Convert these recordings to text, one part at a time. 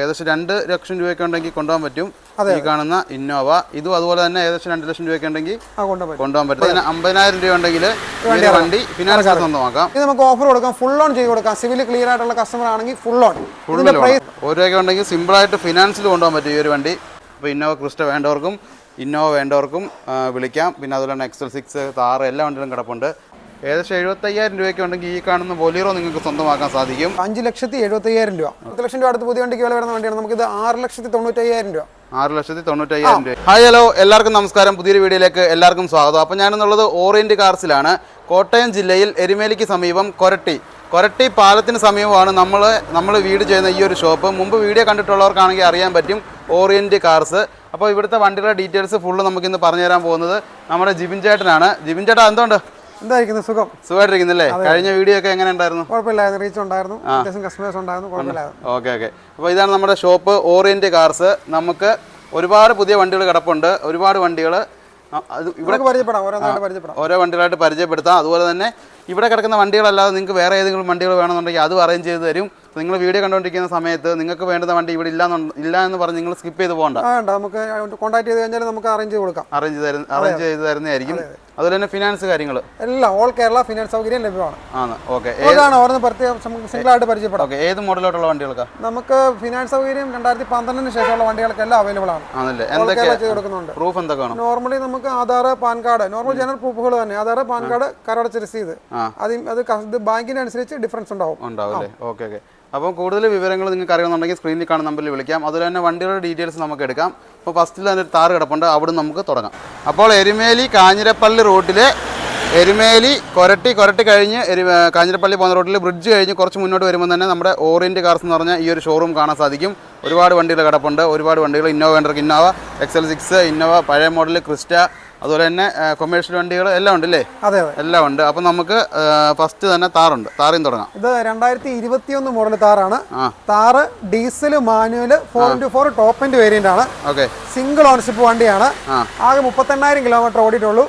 ഏകദേശം രണ്ട് ലക്ഷം രൂപയൊക്കെ ഉണ്ടെങ്കിൽ കൊണ്ടുപോകാൻ പറ്റും. ഈ കാണുന്ന ഇന്നോവ ഇതും അതുപോലെ തന്നെ ഏകദേശം രണ്ട് ലക്ഷം രൂപയൊക്കെ ഉണ്ടെങ്കിൽ കൊണ്ടുപോകാൻ പറ്റും. അതിന് അമ്പതിനായിരം രൂപ ഉണ്ടെങ്കിൽ വണ്ടി ഫിനാൻസ് സ്വന്തമാക്കാം ഇത് നമുക്ക് ഓഫർ കൊടുക്കാം. ഫുൾ ഓൺ ചെയ്ത് കൊടുക്കാം. സിവിൽ ക്ലിയർ ആയിട്ടുള്ള കസ്റ്റമർ ആണെങ്കിൽ ഫുൾ ഓൺ ഫുൾ ഇതിന്റെ ഉണ്ടെങ്കിൽ ഒരു ആയിട്ട് ഫിനാൻസിൽ കൊണ്ടുപോകാൻ പറ്റും ഈ ഒരു വണ്ടി. അപ്പോൾ ഇന്നോവ ക്രിസ്റ്റ വേണ്ടവർക്കും ഇന്നോവ വേണ്ടവർക്കും വിളിക്കാം. പിന്നെ അതുപോലെ തന്നെ എക്സൽ സിക്സ് താറ് എല്ലാ വണ്ടികളും കിടപ്പുണ്ട്. ഏകദേശം എഴുപത്തയ്യായിരം രൂപയ്ക്ക് ഉണ്ടെങ്കിൽ ഈ കാണുന്ന ബൊലീറോ നിങ്ങൾക്ക് സ്വന്തമാക്കാൻ സാധിക്കും. അഞ്ച് ലക്ഷത്തി എഴുപത്തി അയ്യായിരം രൂപ. പത്ത് ലക്ഷം രൂപ അടുത്ത് പുതിയ വണ്ടിക്ക് വില വരുന്ന വണ്ടിയാണ്. നമുക്ക് ഇത് ആറ് ലക്ഷത്തി തൊണ്ണൂറ്റി അയ്യായിരം രൂപ. ആറ് ലക്ഷത്തി തൊണ്ണൂറ്റയ്യായിരം രൂപ. ഹായ് ഹലോ എല്ലാവർക്കും നമസ്കാരം. പുതിയൊരു വീഡിയോയിലേക്ക് എല്ലാവർക്കും സ്വാഗതം. അപ്പോൾ ഞാനെന്നുള്ളത് ഓറിയന്റ് കാർസിലാണ് കോട്ടയം ജില്ലയിൽ എരുമേലിക്ക് സമീപം കൊരട്ടി. കൊരട്ടി പാലത്തിന് സമീപമാണ് നമ്മൾ നമ്മൾ വീട് ചെയ്യുന്ന ഈ ഒരു ഷോപ്പ്. മുമ്പ് വീഡിയോ കണ്ടിട്ടുള്ളവർക്കാണെങ്കിൽ അറിയാൻ പറ്റും ഓറിയന്റ് കാർസ് അപ്പോൾ ഇവിടുത്തെ വണ്ടികളുടെ ഡീറ്റെയിൽസ് ഫുള്ള് നമുക്കിന്ന് പറഞ്ഞു തരാൻ പോകുന്നത് നമ്മുടെ ജിബിൻ ചേട്ടനാണ്. ജിബിൻ ചേട്ടാ എന്തുകൊണ്ട് എന്തായിരിക്കുന്നു? സുഖം. സുഖമായിട്ടിരിക്കുന്നല്ലേ? കഴിഞ്ഞ വീഡിയോ ഒക്കെ എങ്ങനെ ഉണ്ടായിരുന്നു? കുഴപ്പമില്ലായിരുന്നു. റീച്ച് ഉണ്ടായിരുന്നു. അത്യാവശ്യം കസ്റ്റമേഴ്സ് ഉണ്ടായിരുന്നു. കുഴപ്പമില്ലായിരുന്നു. Okay okay. അപ്പോൾ ഇതാണ് നമ്മുടെ ഷോപ്പ് ഓറിയന്റ് കാർസ് നമുക്ക് ഒരുപാട് പുതിയ വണ്ടികൾ കിടപ്പുണ്ട്. ഒരുപാട് വണ്ടികൾ ഇവിടെ പരിചയപ്പെടാം. പരിചയപ്പെടാം. ഓരോ വണ്ടികളായിട്ട് പരിചയപ്പെടുത്താം. അതുപോലെ തന്നെ ഇവിടെ കിടക്കുന്ന വണ്ടികളല്ലാതെ നിങ്ങൾക്ക് വേറെ ഏതെങ്കിലും വണ്ടികൾ വേണമെന്നുണ്ടെങ്കിൽ അതും അറേഞ്ച് ചെയ്ത് തരും. നിങ്ങൾ വീഡിയോ കണ്ടുകൊണ്ടിരിക്കുന്ന സമയത്ത് നിങ്ങൾക്ക് വേണ്ട വണ്ടി ഇവിടെ ഇല്ല ഇല്ല എന്ന് പറഞ്ഞ് നിങ്ങൾ സ്കിപ്പ് ചെയ്ത് പോകണ്ട. നമുക്ക് കോൺടാക്ട് ചെയ്ത് കഴിഞ്ഞാൽ നമുക്ക് അറേഞ്ച് ചെയ്ത് കൊടുക്കാം. അറേഞ്ച് അറേഞ്ച് ചെയ്ത് തരുന്നതായിരിക്കും. അതുപോലെ തന്നെ ഫിനാൻസ് കാര്യങ്ങൾ എല്ലാം ഓൾ കേരള ഫിനാൻസ് സൗകര്യം ലഭ്യമാണ്. ആണ് ഓക്കെ പ്രത്യേകം നമുക്ക് സിംഗിൾ ആയിട്ട് പരിചയപ്പെടാം. ഓക്കെ ഏത് മോഡലോട്ടുള്ള വണ്ടികൾക്ക്? നമുക്ക് ഫിനാൻസ് സൗകര്യം രണ്ടായിരത്തി പന്ത്രണ്ടിന് ശേഷമുള്ള വണ്ടികൾക്കെല്ലാം അവൈലബിൾ ആണ്. ആണല്ലേ? എന്തൊക്കെ കൊടുക്കുന്നുണ്ട്. പ്രൂഫ് എന്തൊക്കെയാണ്? നോർമലി നമുക്ക് Aadhaar PAN card normal general പ്രൂഫുകൾ തന്നെ. ആധാർ പാൻ കാർഡ് കരടച്ച് രസീത്. അത് അത് അനുസരിച്ച് ഡിഫറൻസ് ഉണ്ടാവും. ഉണ്ടാവും ഓക്കെ അപ്പം കൂടുതൽ വിവരങ്ങൾ നിങ്ങൾക്ക് അറിയണമെന്നുണ്ടെങ്കിൽ സ്ക്രീനിൽ കാണുന്ന നമ്പറിൽ വിളിക്കാം. അതുപോലെ തന്നെ വണ്ടിയുടെ ഡീറ്റെയിൽസ് നമുക്ക് എടുക്കാം. അപ്പോൾ ഫസ്റ്റിൽ ഒരു താറ് കിടപ്പുണ്ട്. അവിടെ നമുക്ക് തുടങ്ങാം. അപ്പോൾ എരുമേലി കാഞ്ഞിരപ്പള്ളി റോഡിലെ എരുമേലി കൊരട്ടി കൊരട്ടി കഴിഞ്ഞ് എരു കാഞ്ഞിരപ്പള്ളി പോകുന്ന റോഡിൽ ബ്രിഡ്ജ് കഴിഞ്ഞ് കുറച്ച് മുന്നോട്ട് വരുമ്പോൾ തന്നെ നമ്മുടെ ഓറിയന്റ് കാർസ് എന്ന് പറഞ്ഞ ഈ ഒരു ഷോറൂം കാണാൻ സാധിക്കും. ഒരുപാട് വണ്ടികൾ കിടപ്പുണ്ട്. ഒരുപാട് വണ്ടികൾ ഇന്നോവ വേണ്ടവർക്ക് ഇന്നോവ എക്സൽ സിക്സ് ഇന്നോവ പഴയ മോഡൽ ക്രിസ്റ്റ അതുപോലെ തന്നെ കൊമേഴ്ഷ്യൽ വണ്ടികൾ എല്ലാം ഉണ്ട് അല്ലേ അതെ അതെ. എല്ലാം ഉണ്ട്. അപ്പോൾ നമുക്ക് ഫസ്റ്റ് തന്നെ താറുണ്ട്. താറിയും തുടങ്ങാം. ഇത് രണ്ടായിരത്തി ഇരുപത്തിയൊന്ന് model താറാണ് Thar diesel manual four into four top end variant ആണ്. ഓക്കെ. സിംഗിൾ ഓണർഷിപ്പ് വണ്ടിയാണ്. ആകെ മുപ്പത്തെണ്ണായിരം കിലോമീറ്റർ ഓടിയിട്ടുള്ളൂ.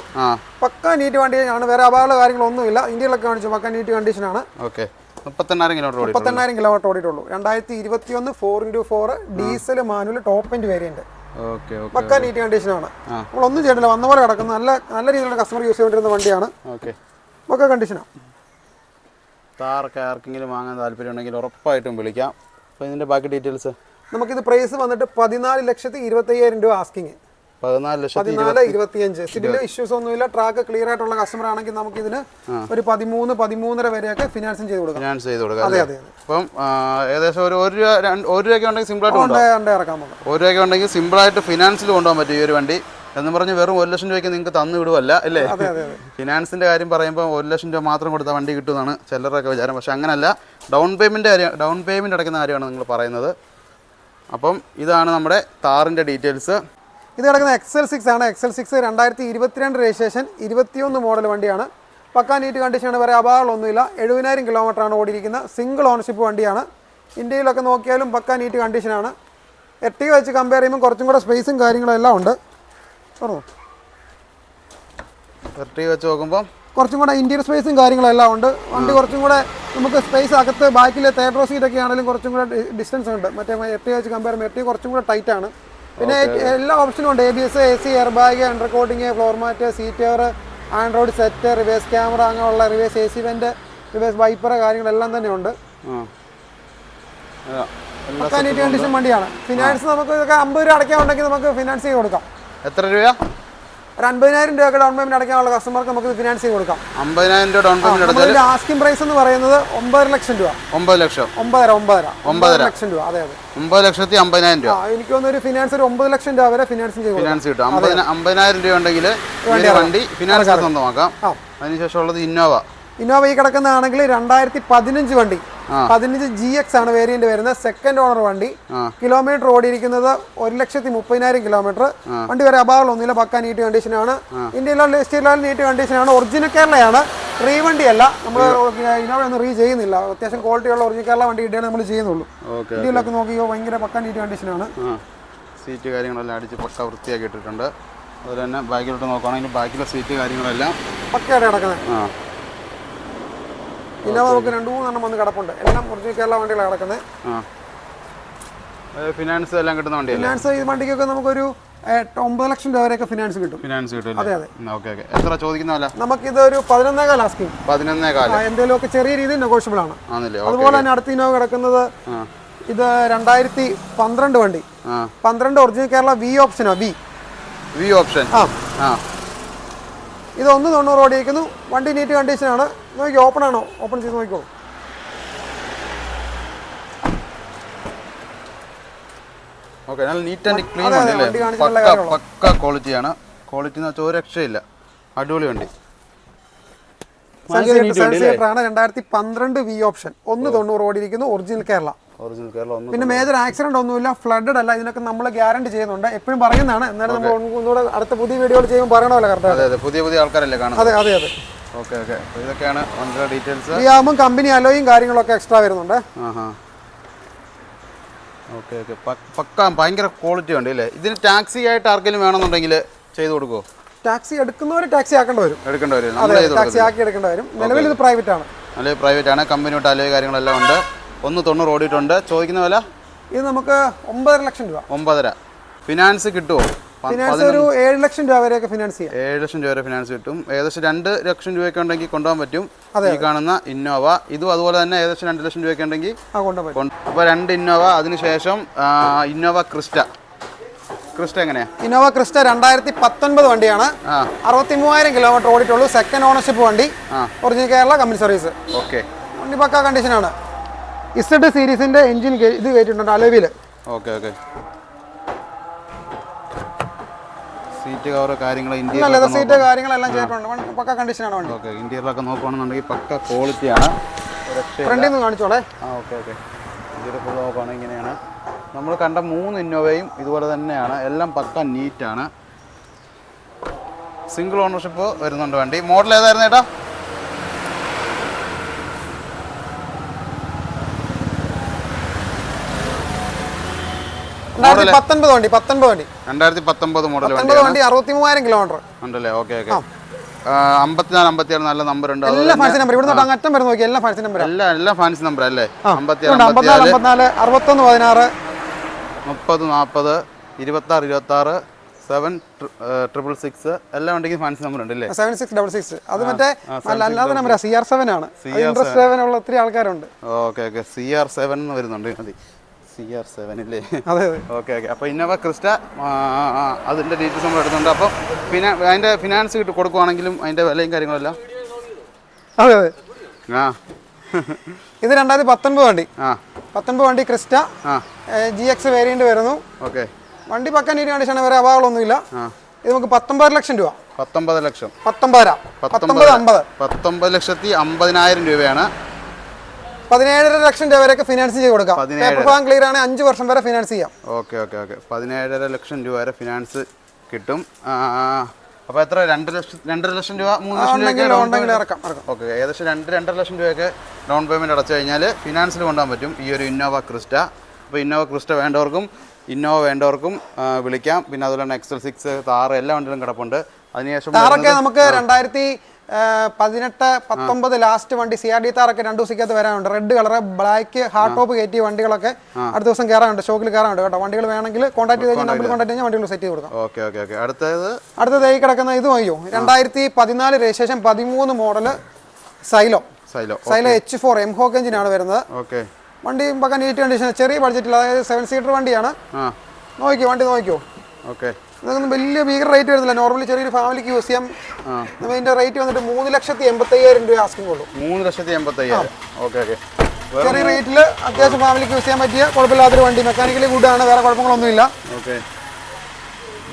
പക്ക നീറ്റ് വണ്ടിയാണ് വേറെ അപകട കാര്യങ്ങളൊന്നുമില്ല. ഇന്ത്യയിലൊക്കെ കാണിച്ചു പക്ക നീറ്റ് കണ്ടീഷനാണ് ഓക്കെ. മുപ്പത്തെണ്ണായിരം കിലോമീറ്റർ ഓടി മുപ്പത്തെണ്ണായിരം കിലോമീറ്റർ ഓടിയിട്ടുള്ളൂ. രണ്ടായിരത്തി ഇരുപത്തിയൊന്ന് four into four diesel manual top end variant pakka neat കണ്ടീഷനാണ് നമ്മളൊന്നും ചെയ്തില്ല വന്ന പോലെ കിടക്കുന്ന. നല്ല നല്ല രീതിയിലുള്ള കസ്റ്റമർ യൂസ് ചെയ്തുകൊണ്ടിരുന്ന വണ്ടിയാണ്. ഓക്കെ. പക്ക കണ്ടീഷനാണ് താറൊക്കെ ആർക്കെങ്കിലും വാങ്ങാൻ താല്പര്യം ഉണ്ടെങ്കിൽ ഉറപ്പായിട്ടും വിളിക്കാം. അപ്പോൾ ഇതിന്റെ ബാക്കി ഡീറ്റെയിൽസ് നമുക്കിത് പ്രൈസ് വന്നിട്ട് പതിനാല് ലക്ഷത്തി ഇരുപത്തയ്യായിരം രൂപ ആസ്കിങ് പതിനാല് ലക്ഷത്തി ഇരുപത്തിയഞ്ച്. ഇതിൽ ഇഷ്യൂസ് ഒന്നുമില്ല. ട്രാക്ക് ക്ലിയർ ആയിട്ടുള്ള കസ്റ്റമർ ആണെങ്കിൽ നമുക്ക് ഇതിന് ഒരു പതിമൂന്ന് പതിമൂന്നര വരെയൊക്കെ ഫിനാൻസിങ് ചെയ്ത് കൊടുക്കാം. ഫിനാൻസ് ചെയ്ത് കൊടുക്കാം അതെ അതെ അപ്പം ഏകദേശം ഒരു ഒരു രൂപ ഒരു രൂപയ്ക്ക് ഉണ്ടെങ്കിൽ സിമ്പിൾ ആയിട്ട് ഇറക്കാൻ ഒരു രൂപയ്ക്ക് ഉണ്ടെങ്കിൽ സിമ്പിൾ ആയിട്ട് ഫിനാൻസിൽ കൊണ്ടുപോകാൻ പറ്റും ഈ ഒരു വണ്ടി. എന്ന് പറഞ്ഞ് വെറും ഒരു ലക്ഷം രൂപയ്ക്ക് നിങ്ങൾക്ക് തന്നു വിടുവല്ല അല്ലേ? അതെ കാര്യം പറയുമ്പോൾ ഒരു ലക്ഷം രൂപ മാത്രം കൊടുത്താൽ വണ്ടി കിട്ടുമെന്നാണ് ചിലരൊക്കെ വിചാരം. പക്ഷെ അങ്ങനല്ല. ഡൗൺ പേയ്മെന്റ് കാര്യം ഡൗൺ പേയ്മെന്റ് അടയ്ക്കുന്ന കാര്യമാണ് നിങ്ങൾ പറയുന്നത്. അപ്പം ഇതാണ് നമ്മുടെ താറിന്റെ ഡീറ്റെയിൽസ് ഇത് കിടക്കുന്ന എക്സൽ സിക്സ് ആണ്. എക്സൽ സിക്സ് രണ്ടായിരത്തി ഇരുപത്തിരണ്ട് രജിസ്ട്രേഷൻ ഇരുപത്തിയൊന്ന് മോഡൽ വണ്ടിയാണ്. പക്കാ നീറ്റ് കണ്ടീഷനാണ് വരെ അപാകങ്ങളൊന്നുമില്ല എഴുപതിനായിരം കിലോമീറ്റർ ആണ് ഓടിയിരിക്കുന്ന സിംഗിൾ ഓണർഷിപ്പ് വണ്ടിയാണ്. ഇന്ത്യയിലൊക്കെ നോക്കിയാലും പക്കാ നീറ്റ് കണ്ടീഷനാണ് എർട്ടിക വെച്ച് കമ്പയർ ചെയ്യുമ്പോൾ കുറച്ചും കൂടെ സ്പേസും കാര്യങ്ങളും എല്ലാം ഉണ്ട്. എട്ടി വെച്ച് നോക്കുമ്പോൾ കുറച്ചും കൂടെ ഇന്റീരിയർ സ്പേസും കാര്യങ്ങളും എല്ലാം ഉണ്ട്. വണ്ടി കുറച്ചും കൂടെ നമുക്ക് സ്പേസ് അകത്ത് ബാക്കിലെ തേർഡ് റോ സീറ്റൊക്കെ ആണെങ്കിലും കുറച്ചും കൂടെ ഡിസ്റ്റൻസ് ഉണ്ട്. മറ്റേ എട്ടി വെച്ച് കമ്പയർ ചെയ്യുമ്പോൾ എട്ടി കുറച്ചും കൂടെ ടൈറ്റ് ആണ്. പിന്നെ എല്ലാ ഓപ്ഷനും ഉണ്ട്. A B S A C air bag under coating floor mat seat cover Android set reverse camera അങ്ങനെയുള്ള reverse A C vent reverse wiper കാര്യങ്ങളെല്ലാം തന്നെ ഉണ്ട്. കണ്ടീഷൻ വണ്ടിയാണ്. ഫിനാൻസ് നമുക്ക് ഇതൊക്കെ അമ്പത് രൂപ അടയ്ക്കാൻ ഉണ്ടെങ്കിൽ നമുക്ക് ഫിനാൻസ് ചെയ്ത് കൊടുക്കാം. എത്ര രൂപ ഒരു അൻപതിനായിരം രൂപയൊക്കെ ഡൗൺ പേയ്മെന്റ് അടയ്ക്കാനുള്ള കസ്റ്റമർക്ക് നമുക്ക് ഫിനാൻസിങ് കൊടുക്കാം. അമ്പതിനായിരം രൂപ ഡൗൺ പേയ്മെന്റ് അടച്ചാൽ ആസ്കിംഗ് പ്രൈസ് എന്ന് പറയുന്നത് ഒമ്പത് ലക്ഷം രൂപ. ഒമ്പത് ലക്ഷം. ഒമ്പതര ഒമ്പതര. ഒമ്പതര. ലക്ഷം രൂപ. അതെ അതെ. ഒമ്പത് ലക്ഷത്തി അമ്പതിനായിരം രൂപ. എനിക്ക് തോന്നുന്നു ഒരു ഫിനാൻസ് ഒരു ഒമ്പത് ലക്ഷം രൂപ വരെ ഫിനാൻസിങ് ചെയ്യും ഫിനാൻസ് കിട്ടും. അമ്പതിന അമ്പതിനായിരം രൂപ ഉണ്ടെങ്കിൽ വണ്ടി ഫിനാൻസ് സ്വന്തമാക്കാം. അതിനുശേഷം ഉള്ളത് ഇന്നോവ ഇന്നോവ ഈ കിടക്കുന്നതാണെങ്കിൽ രണ്ടായിരത്തി പതിനഞ്ച് വണ്ടി. പതിനഞ്ച് ജി എക്സ് ആണ് വേരിയന്റ് വരുന്നത്. സെക്കൻഡ് ഓണർ വണ്ടി. കിലോമീറ്റർ ഓടിയിരിക്കുന്നത് ഒരു ലക്ഷത്തി മുപ്പതിനായിരം കിലോമീറ്റർ വണ്ടി വരെ അഭാവം ഒന്നില്ല പക്ക നീറ്റ് കണ്ടീഷനാണ് ഇന്ത്യയിലുള്ള സ്റ്റേറ്റിലുള്ള നീറ്റ് കണ്ടീഷനാണ് ഒറിജിനൽ കേരളയാണ്. റീ വണ്ടിയല്ല നമ്മൾ ഇന്നോവയൊന്നും റീ ചെയ്യുന്നില്ല. അത്യാവശ്യം ക്വാളിറ്റിയുള്ള ഒറിജിനൽ കേരള വണ്ടി ഇടയാണ് നമ്മൾ ചെയ്യുന്നുള്ളൂ. ഇന്ത്യയിലൊക്കെ നോക്കിയോ ഭയങ്കര പക്ക നീറ്റ് കണ്ടീഷനാണ് സീറ്റ് കാര്യങ്ങളെല്ലാം അടിച്ച് പക്ക വൃത്തിയാക്കിയിട്ടിട്ടുണ്ട്. അതുപോലെ തന്നെ ബാക്കിലോട്ട് നോക്കുകയാണെങ്കിൽ ബാക്കിലെ സീറ്റ് കാര്യങ്ങളെല്ലാം പക്കയായിട്ട് കിടക്കുന്നത് ആ. ഇന്നോവ നമുക്ക് രണ്ട് മൂന്നെണ്ണം വന്ന് കിടപ്പുണ്ട്. എല്ലാം ഒറിജിനൽ കേരള വണ്ടികളാണ് കിടക്കുന്നത്. ഫിനാൻസ് എല്ലാം കിട്ടുന്ന വണ്ടി ഫിനാൻസ് ഈ വണ്ടിക്കൊക്കെ നമുക്കൊരു ഒമ്പത് ലക്ഷം രൂപ വരെയൊക്കെ ഫിനാൻസ് കിട്ടും. ഫിനാൻസ് കിട്ടും അതെ അതെ. Okay okay. എത്ര ചോദിക്കുന്നതല്ല നമുക്കിത് ഒരു പതിനൊന്നേകാൽ ആസ്കിങ് പതിനൊന്നേ കാലം. എന്തെങ്കിലുമൊക്കെ ചെറിയ രീതിയിൽ നെഗോഷ്യബിൾ ആണ്. അതുപോലെ തന്നെ അടുത്ത ഇന്നോവ കിടക്കുന്നത് ഇത് രണ്ടായിരത്തി പന്ത്രണ്ട് വണ്ടി. പന്ത്രണ്ട് ഒറിജിനൽ കേരള വി ഓപ്ഷനാ വി വി ഓപ്ഷൻ ആ. ആ. ഇത് ഒന്ന് തൊണ്ണൂറ് ഓടിയിരിക്കുന്നു. വണ്ടി നീറ്റ് കണ്ടീഷനാണ് നോക്കി ഓപ്പൺ ആണോ? ഓപ്പൺ ചെയ്ത് നോക്കിക്കോ. ഓക്കെ നല്ല നീറ്റ് ആൻഡ് ക്ലീൻ വണ്ടി പക്ക പക്ക ക്വാളിറ്റിയാണ് ക്വാളിറ്റി എന്ന് വെച്ചാൽ ഒരു രക്ഷയില്ല. അടിപൊളി വണ്ടി. ആണ് രണ്ടായിരത്തി പന്ത്രണ്ട് വി ഓപ്ഷൻ ഒന്ന് തൊണ്ണൂറ് ഓടിയിരിക്കുന്നു ഒറിജിനൽ കേരള ഒറിജിനൽ കേരള ഒന്ന് പിന്നെ മേജർ ആക്സിഡന്റ് ഒന്നുമില്ല ഫ്ലഡഡ് അല്ല ഇതിനൊക്കെ നമ്മൾ ഗ്യാരണ്ടി ചെയ്യുന്നുണ്ട്. എപ്പോഴും പറയുന്നതാണ്. എന്നാലും നമ്മൾ ഒന്നുകൂടെ അടുത്ത പുതിയ വീഡിയോകൾ ചെയ്യുമ്പോൾ പറയണമല്ലോ കറക്റ്റ് അതെ അതെ പുതിയ പുതിയ ആൾക്കാരല്ലേ കാണാം അതെ അതെ അതെ. Okay okay. ഇതൊക്കെയാണ് വണ്ടിയുടെ ഡീറ്റെയിൽസ്. ഈ ആകുമ്പോൾ കമ്പനി അലോയും കാര്യങ്ങളൊക്കെ എക്സ്ട്രാ വരുന്നുണ്ട്. Okay okay. പക്ക ഭയങ്കര ക്വാളിറ്റി ഉണ്ട് അല്ലേ? ഇതിന് ടാക്സി ആയിട്ട് ആർക്കെങ്കിലും വേണമെന്നുണ്ടെങ്കിൽ ചെയ്തു കൊടുക്കുമോ ടാക്സി എടുക്കുന്നവർ ടാക്സി ആക്കേണ്ടി വരും. എടുക്കേണ്ടി വരും. അതെ ടാക്സി ആക്കി എടുക്കേണ്ടി വരും. നിലവിൽ ഇത് പ്രൈവറ്റ് ആണ്. നല്ല പ്രൈവറ്റ് ആണ്. കമ്പനി തൊട്ട് അലവ് കാര്യങ്ങളെല്ലാം ഉണ്ട്. ഒന്ന് തൊണ്ണൂറ് ഓടിയിട്ടുണ്ട്. ചോദിക്കുന്ന വില? ഇത് നമുക്ക് ഒമ്പതര ലക്ഷം രൂപ. ഒമ്പതര. ഫിനാൻസ് കിട്ടുമോ ഫിനാൻസ് ഒരു ഏഴ് ലക്ഷം രൂപ വരെയൊക്കെ ഫിനാൻസ് ചെയ്യാം. ഏഴ് ലക്ഷം രൂപ വരെ ഫിനാൻസ് കിട്ടും. ഏകദേശം രണ്ട് ലക്ഷം രൂപയൊക്കെ ഉണ്ടെങ്കിൽ കൊണ്ടുപോകാൻ പറ്റും. ഈ കാണുന്ന ഇന്നോവ ഇതും അതുപോലെ തന്നെ ഏകദേശം രണ്ട് ലക്ഷം രൂപയൊക്കെ ഉണ്ടെങ്കിൽ അപ്പോൾ രണ്ട് ഇന്നോവ അതിനുശേഷം ഇന്നോവ ക്രിസ്റ്റ ക്രിസ്റ്റ എങ്ങനെയാ? ഇന്നോവ ക്രിസ്റ്റ രണ്ടായിരത്തി പത്തൊൻപത് വണ്ടിയാണ്. അറുപത്തി മൂവായിരം കിലോമീറ്റർ ഓടിയിട്ടുള്ളൂ. സെക്കൻഡ് ഓണർഷിപ്പ് വണ്ടി. Original Kerala company service okay വണ്ടി പക്ക കണ്ടീഷനാണ് ഇസഡ് സീരീസിന്റെ എഞ്ചിൻ ഇത് കയറ്റിട്ടുണ്ട് അലവിൽ ഓക്കെ ഓക്കെ സീറ്റ് കവർ കാര്യങ്ങൾ ഇന്ത്യ ലെതർ സീറ്റ് കാര്യങ്ങളെല്ലാം ചെയ്തിട്ടുണ്ട് പക്ക കണ്ടീഷനാണ് വണ്ടി. ഓക്കെ ഇന്ത്യയിലൊക്കെ നോക്കുകയാണെന്നുണ്ടെങ്കിൽ പക്ക ക്വാളിറ്റിയാണ് ഫ്രണ്ടിൽ നിന്ന് കാണിച്ചോളെ. ആ ഓക്കെ ഓക്കെ. ഇന്ത്യയുടെ ഫുൾ നോക്കുകയാണെങ്കിൽ ഇങ്ങനെയാണ്. നമ്മൾ കണ്ട മൂന്ന് ഇന്നോവയും ഇതുപോലെ തന്നെയാണ്. എല്ലാം പക്ക നീറ്റാണ് സിംഗിൾ ഓണർഷിപ്പ് വരുന്നുണ്ട് വണ്ടി. മോഡൽ ഏതായിരുന്നു ചേട്ടാ രണ്ടായിരത്തി പത്തൊൻപത് വണ്ടി പത്തൊൻപത് വണ്ടി. രണ്ടായിരത്തി പത്തൊമ്പത് മോഡൽ പത്തൊൻപത് വണ്ടി അറുപത്തി മൂവായിരം കിലോമീറ്റർ. ഉണ്ടല്ലേ? Okay okay. അമ്പത്തിനാല് അമ്പത്തിയാറ് നല്ല നമ്പർ ഉണ്ട്. എല്ലാ ഫാൻസി നമ്പർ ഇവിടെ അങ്ങറ്റം വരെ നോക്കി എല്ലാ ഫാൻസി നമ്പർ എല്ലാം എല്ലാ ഫാൻസി നമ്പർ അല്ലേ? അമ്പത്തിയാറ് അമ്പത്തിനാല് അമ്പത്തിനാല് അമ്പത്തിനാല് അറുപത്തൊന്ന് പതിനാറ്. മുപ്പത് നാൽപ്പത് ഇരുപത്താറ് ഇരുപത്താറ് സെവൻ ട്രിപ്പിൾ സിക്സ് എല്ലാം ഉണ്ടെങ്കിൽ ഫാൻസി നമ്പർ ഉണ്ട് അല്ലേ? സെവൻ സിക്സ് ഡബിൾ സിക്സ് അത് മറ്റേ അല്ല അല്ലാതെ നമ്പർ സി ആർ സെവൻ ആണ്. ഇൻട്രസ്റ്റ് സെവൻ ഉള്ള ഒത്തിരി ആൾക്കാരുണ്ട്. Okay okay. C R seven വരുന്നുണ്ട് മതി. സി ആർ സെവൻ അല്ലേ അതെ അതെ. ഓക്കെ ഓക്കെ അപ്പോൾ ഇന്നോവ ക്രിസ്റ്റ അതിന്റെ ഡീറ്റെയിൽസ് നമ്മൾ എടുക്കുന്നുണ്ട് അപ്പോൾ പിന്നെ അതിന്റെ ഫിനാൻസ് കിട്ടി കൊടുക്കുവാണെങ്കിലും അതിന്റെ വിലയും കാര്യങ്ങളെല്ലാം. അതെ അതെ. ആ. ഇത് രണ്ടായിരത്തി പത്തൊൻപത് വണ്ടി. ആ. പത്തൊൻപത് വണ്ടി ക്രിസ്റ്റ. ആ. ജി എക്സ് വേരിയന്റ് വരുന്നു. ഓക്കെ വണ്ടി പക്കാൻ നീറ്റ് കണ്ടീഷനാണ് വേറെ അഭാവങ്ങളൊന്നുമില്ല. ഇത് നമുക്ക് പത്തൊമ്പത് ലക്ഷം രൂപ. പത്തൊമ്പത് ലക്ഷം. പത്തൊമ്പതര പത്തൊമ്പത് അമ്പത്. പത്തൊമ്പത് ലക്ഷത്തി അമ്പതിനായിരം രൂപയാണ്. പതിനേഴര ലക്ഷം രൂപ വരെയൊക്കെ ഫിനാൻസ് ചെയ്ത് കൊടുക്കാം. പേപ്പർ ഭാഗം ക്ലിയർ ആണ് അഞ്ച് വർഷം വരെ ഫിനാൻസ് ചെയ്യാം. Okay okay okay. പതിനേഴര ലക്ഷം രൂപ വരെ ഫിനാൻസ് കിട്ടും. അപ്പോൾ എത്ര? രണ്ട് ലക്ഷം രണ്ടര ലക്ഷം രൂപ മൂന്ന് ലക്ഷം രൂപ ഓക്കെ ഏകദേശം രണ്ട് രണ്ടര ലക്ഷം രൂപയൊക്കെ ഡൗൺ പേയ്മെന്റ് അടച്ചു കഴിഞ്ഞാൽ ഫിനാൻസിൽ കൊണ്ടുപോകാൻ പറ്റും. ഈ ഒരു ഇന്നോവ ക്രിസ്റ്റ അപ്പോൾ ഇന്നോവ ക്രിസ്റ്റ വേണ്ടവർക്കും ഇന്നോവ വേണ്ടവർക്കും വിളിക്കാം. പിന്നെ അതുപോലെ തന്നെ എക്സൽ സിക്സ് താറ് എല്ലാ വണ്ടികളും കിടപ്പുണ്ട്. അതിനുശേഷം താറൊക്കെ നമുക്ക് രണ്ടായിരത്തി പതിനെട്ട് പത്തൊമ്പത് ലാസ്റ്റ് വണ്ടി സി ആർ ഡി താറൊക്കെ രണ്ടു ദിവസത്തേക്കകത്ത് വരാനുണ്ട്. Red colour black hard top കയറ്റിയ വണ്ടികളൊക്കെ അടുത്ത ദിവസം കയറാനുണ്ട് ഷോക്കിൽ കയറാനുണ്ട് കേട്ടോ. വണ്ടികൾ വേണമെങ്കിൽ കോൺടാക്ട് ചെയ്ത് കഴിഞ്ഞാൽ നമ്പറിൽ കോൺടാക്ട് ചെയ്താൽ വണ്ടികൾ സെറ്റ് ചെയ്ത് കൊടുക്കാം. ഓക്കെ ഓക്കെ ഓക്കെ അടുത്തത്? അടുത്തത് ഈ കിടക്കുന്ന ഇത് മതിയോ രണ്ടായിരത്തി പതിനാല് രജിസ്ട്രേഷൻ പതിമൂന്ന് model Xylo. Xylo. Xylo H four M Hawk എഞ്ചിനാണ് വരുന്നത്. ഓക്കെ വണ്ടി പക്ക നീറ്റ് കണ്ടീഷൻ ചെറിയ ബഡ്ജറ്റിൽ അതായത് സെവൻ സീറ്റർ വണ്ടിയാണ്. നോക്കിയോ വണ്ടി നോക്കിയോ ഓക്കെ ഇതൊന്നും വലിയ ഭീകര റേറ്റ് വരുന്നില്ല. നോർമലി ചെറിയൊരു ഫാമിലിക്ക് യൂസ് ചെയ്യാം. നമ്മൾ ഇതിന്റെ റേറ്റ് വന്നിട്ട് മൂന്ന് ലക്ഷത്തി എൺപത്തയ്യായിരം രൂപ ആസ്കിംഗ് ഉള്ളൂ. മൂന്ന് ലക്ഷത്തി എൺപത്തയ്യായിരം. ഓക്കെ ഓക്കെ ചെറിയ റേറ്റിൽ അത്യാവശ്യം ഫാമിലിക്ക് യൂസ് ചെയ്യാൻ പറ്റിയ കുഴപ്പമില്ലാത്തൊരു വണ്ടി. മെക്കാനിക്കലി ഗുഡാണ് വേറെ കുഴപ്പങ്ങളൊന്നുമില്ല. ഓക്കെ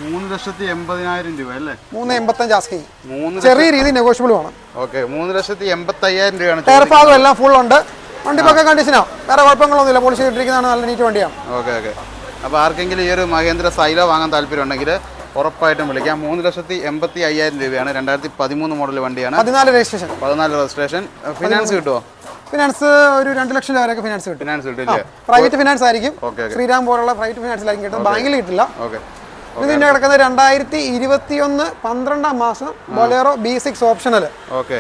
മൂന്ന് ലക്ഷത്തി എൺപതിനായിരം രൂപ അല്ലേ? മൂന്ന് എൺപത്തഞ്ച് ആസ്കിങ് മൂന്ന് ചെറിയ രീതി നെഗോഷ്യബിൾ ആണ് ഓക്കെ മൂന്ന് ലക്ഷത്തി എൺപത്തയ്യായിരം രൂപയാണ് ടയർ ഭാഗം എല്ലാം ഫുൾ ഉണ്ട്. വണ്ടി പക്ക കണ്ടീഷനാണ് വേറെ കുഴപ്പങ്ങളൊന്നുമില്ല. പോളിഷ് ഇട്ടിരിക്കുന്നതാണ് നല്ല നീറ്റ് വണ്ടിയാണ്. ഓക്കെ ഓക്കെ അപ്പോൾ ആർക്കെങ്കിലും ഈ ഒരു മഹേന്ദ്ര സൈല വാങ്ങാൻ താല്പര്യമുണ്ടെങ്കിൽ ഉറപ്പായിട്ടും വിളിക്കാം. മൂന്ന് ലക്ഷത്തി എൺപത്തി അയ്യായിരം രൂപയാണ്. രണ്ടായിരത്തി പതിമൂന്ന് മോഡൽ വണ്ടിയാണ്. പതിനാല് രജിസ്ട്രേഷൻ. പതിനാല് രജിസ്ട്രേഷൻ. ഫിനാൻസ് കിട്ടുമോ ഫിനാൻസ് ഒരു രണ്ട് ലക്ഷം രൂപ വരെയൊക്കെ ഫിനാൻസ് കിട്ടും. ഫിനാൻസ് കിട്ടില്ല പ്രൈവറ്റ് ഫിനാൻസ് ആയിരിക്കും. ഓക്കെ ശ്രീരാം പോലുള്ള പ്രൈവറ്റ് ഫിനാൻസിലായിരിക്കും കിട്ടും ബാങ്കിൽ കിട്ടില്ല. ഓക്കെ. ഇത് പിന്നെ കിടക്കുന്നത് രണ്ടായിരത്തി ഇരുപത്തി ഒന്ന് പന്ത്രണ്ടാം മാസം Bolero B six optional okay.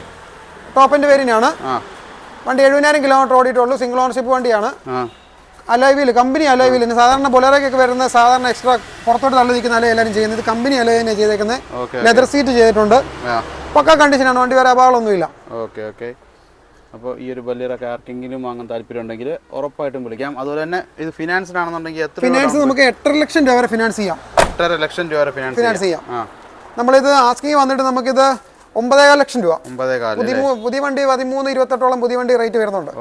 ടോപ്പിന്റെ പേരിനാണ് വണ്ടി എഴുപതിനായിരം കിലോമീറ്റർ ഓടിയിട്ടുള്ളൂ. സിംഗിൾ ഓണർഷിപ്പ് വണ്ടിയാണ്. ആ അലോയ് കമ്പനി അലോയ് വീൽ സാധാരണ ബൊലേറോയ്ക്കൊക്കെ വരുന്ന സാധാരണ എക്സ്ട്രാ പുറത്തോട്ട് തള്ളി നിൽക്കുന്ന അലോയ് എല്ലാവരും ചെയ്യുന്നത് കമ്പനി അലോയ് തന്നെ ചെയ്തേക്കുന്നത് ലെതർ സീറ്റ് ചെയ്തിട്ടുണ്ട്. പക്ക കണ്ടീഷനാണ് വണ്ടി വരെ അപകടമൊന്നുമില്ല. ഓക്കെ ഓക്കെ അപ്പോൾ ഈ ഒരു ബല്ലിറൊക്കെ ആർക്കെങ്കിലും വാങ്ങാൻ താല്പര്യം ഉണ്ടെങ്കിൽ ഉറപ്പായിട്ടും വിളിക്കാം. അതുപോലെ തന്നെ ഇത് ഫിനാൻസിനാണെന്നുണ്ടെങ്കിൽ എത്ര ഫിനാൻസ് നമുക്ക് എട്ടര ലക്ഷം രൂപ വരെ ഫിനാൻസ് ചെയ്യാം. എട്ടര ലക്ഷം രൂപ വരെ ഫിനാൻസ് ഫിനാൻസ് ചെയ്യാം. നമ്മളിത് ആസ്കിങ് വന്നിട്ട് നമുക്കിത് ഒമ്പതേകാൽ ലക്ഷം രൂപ. പുതിയ വണ്ടി പതിമൂന്ന് ഇരുപത്തെട്ടോളം പുതിയ വണ്ടി റേറ്റ് വരുന്നുണ്ട്.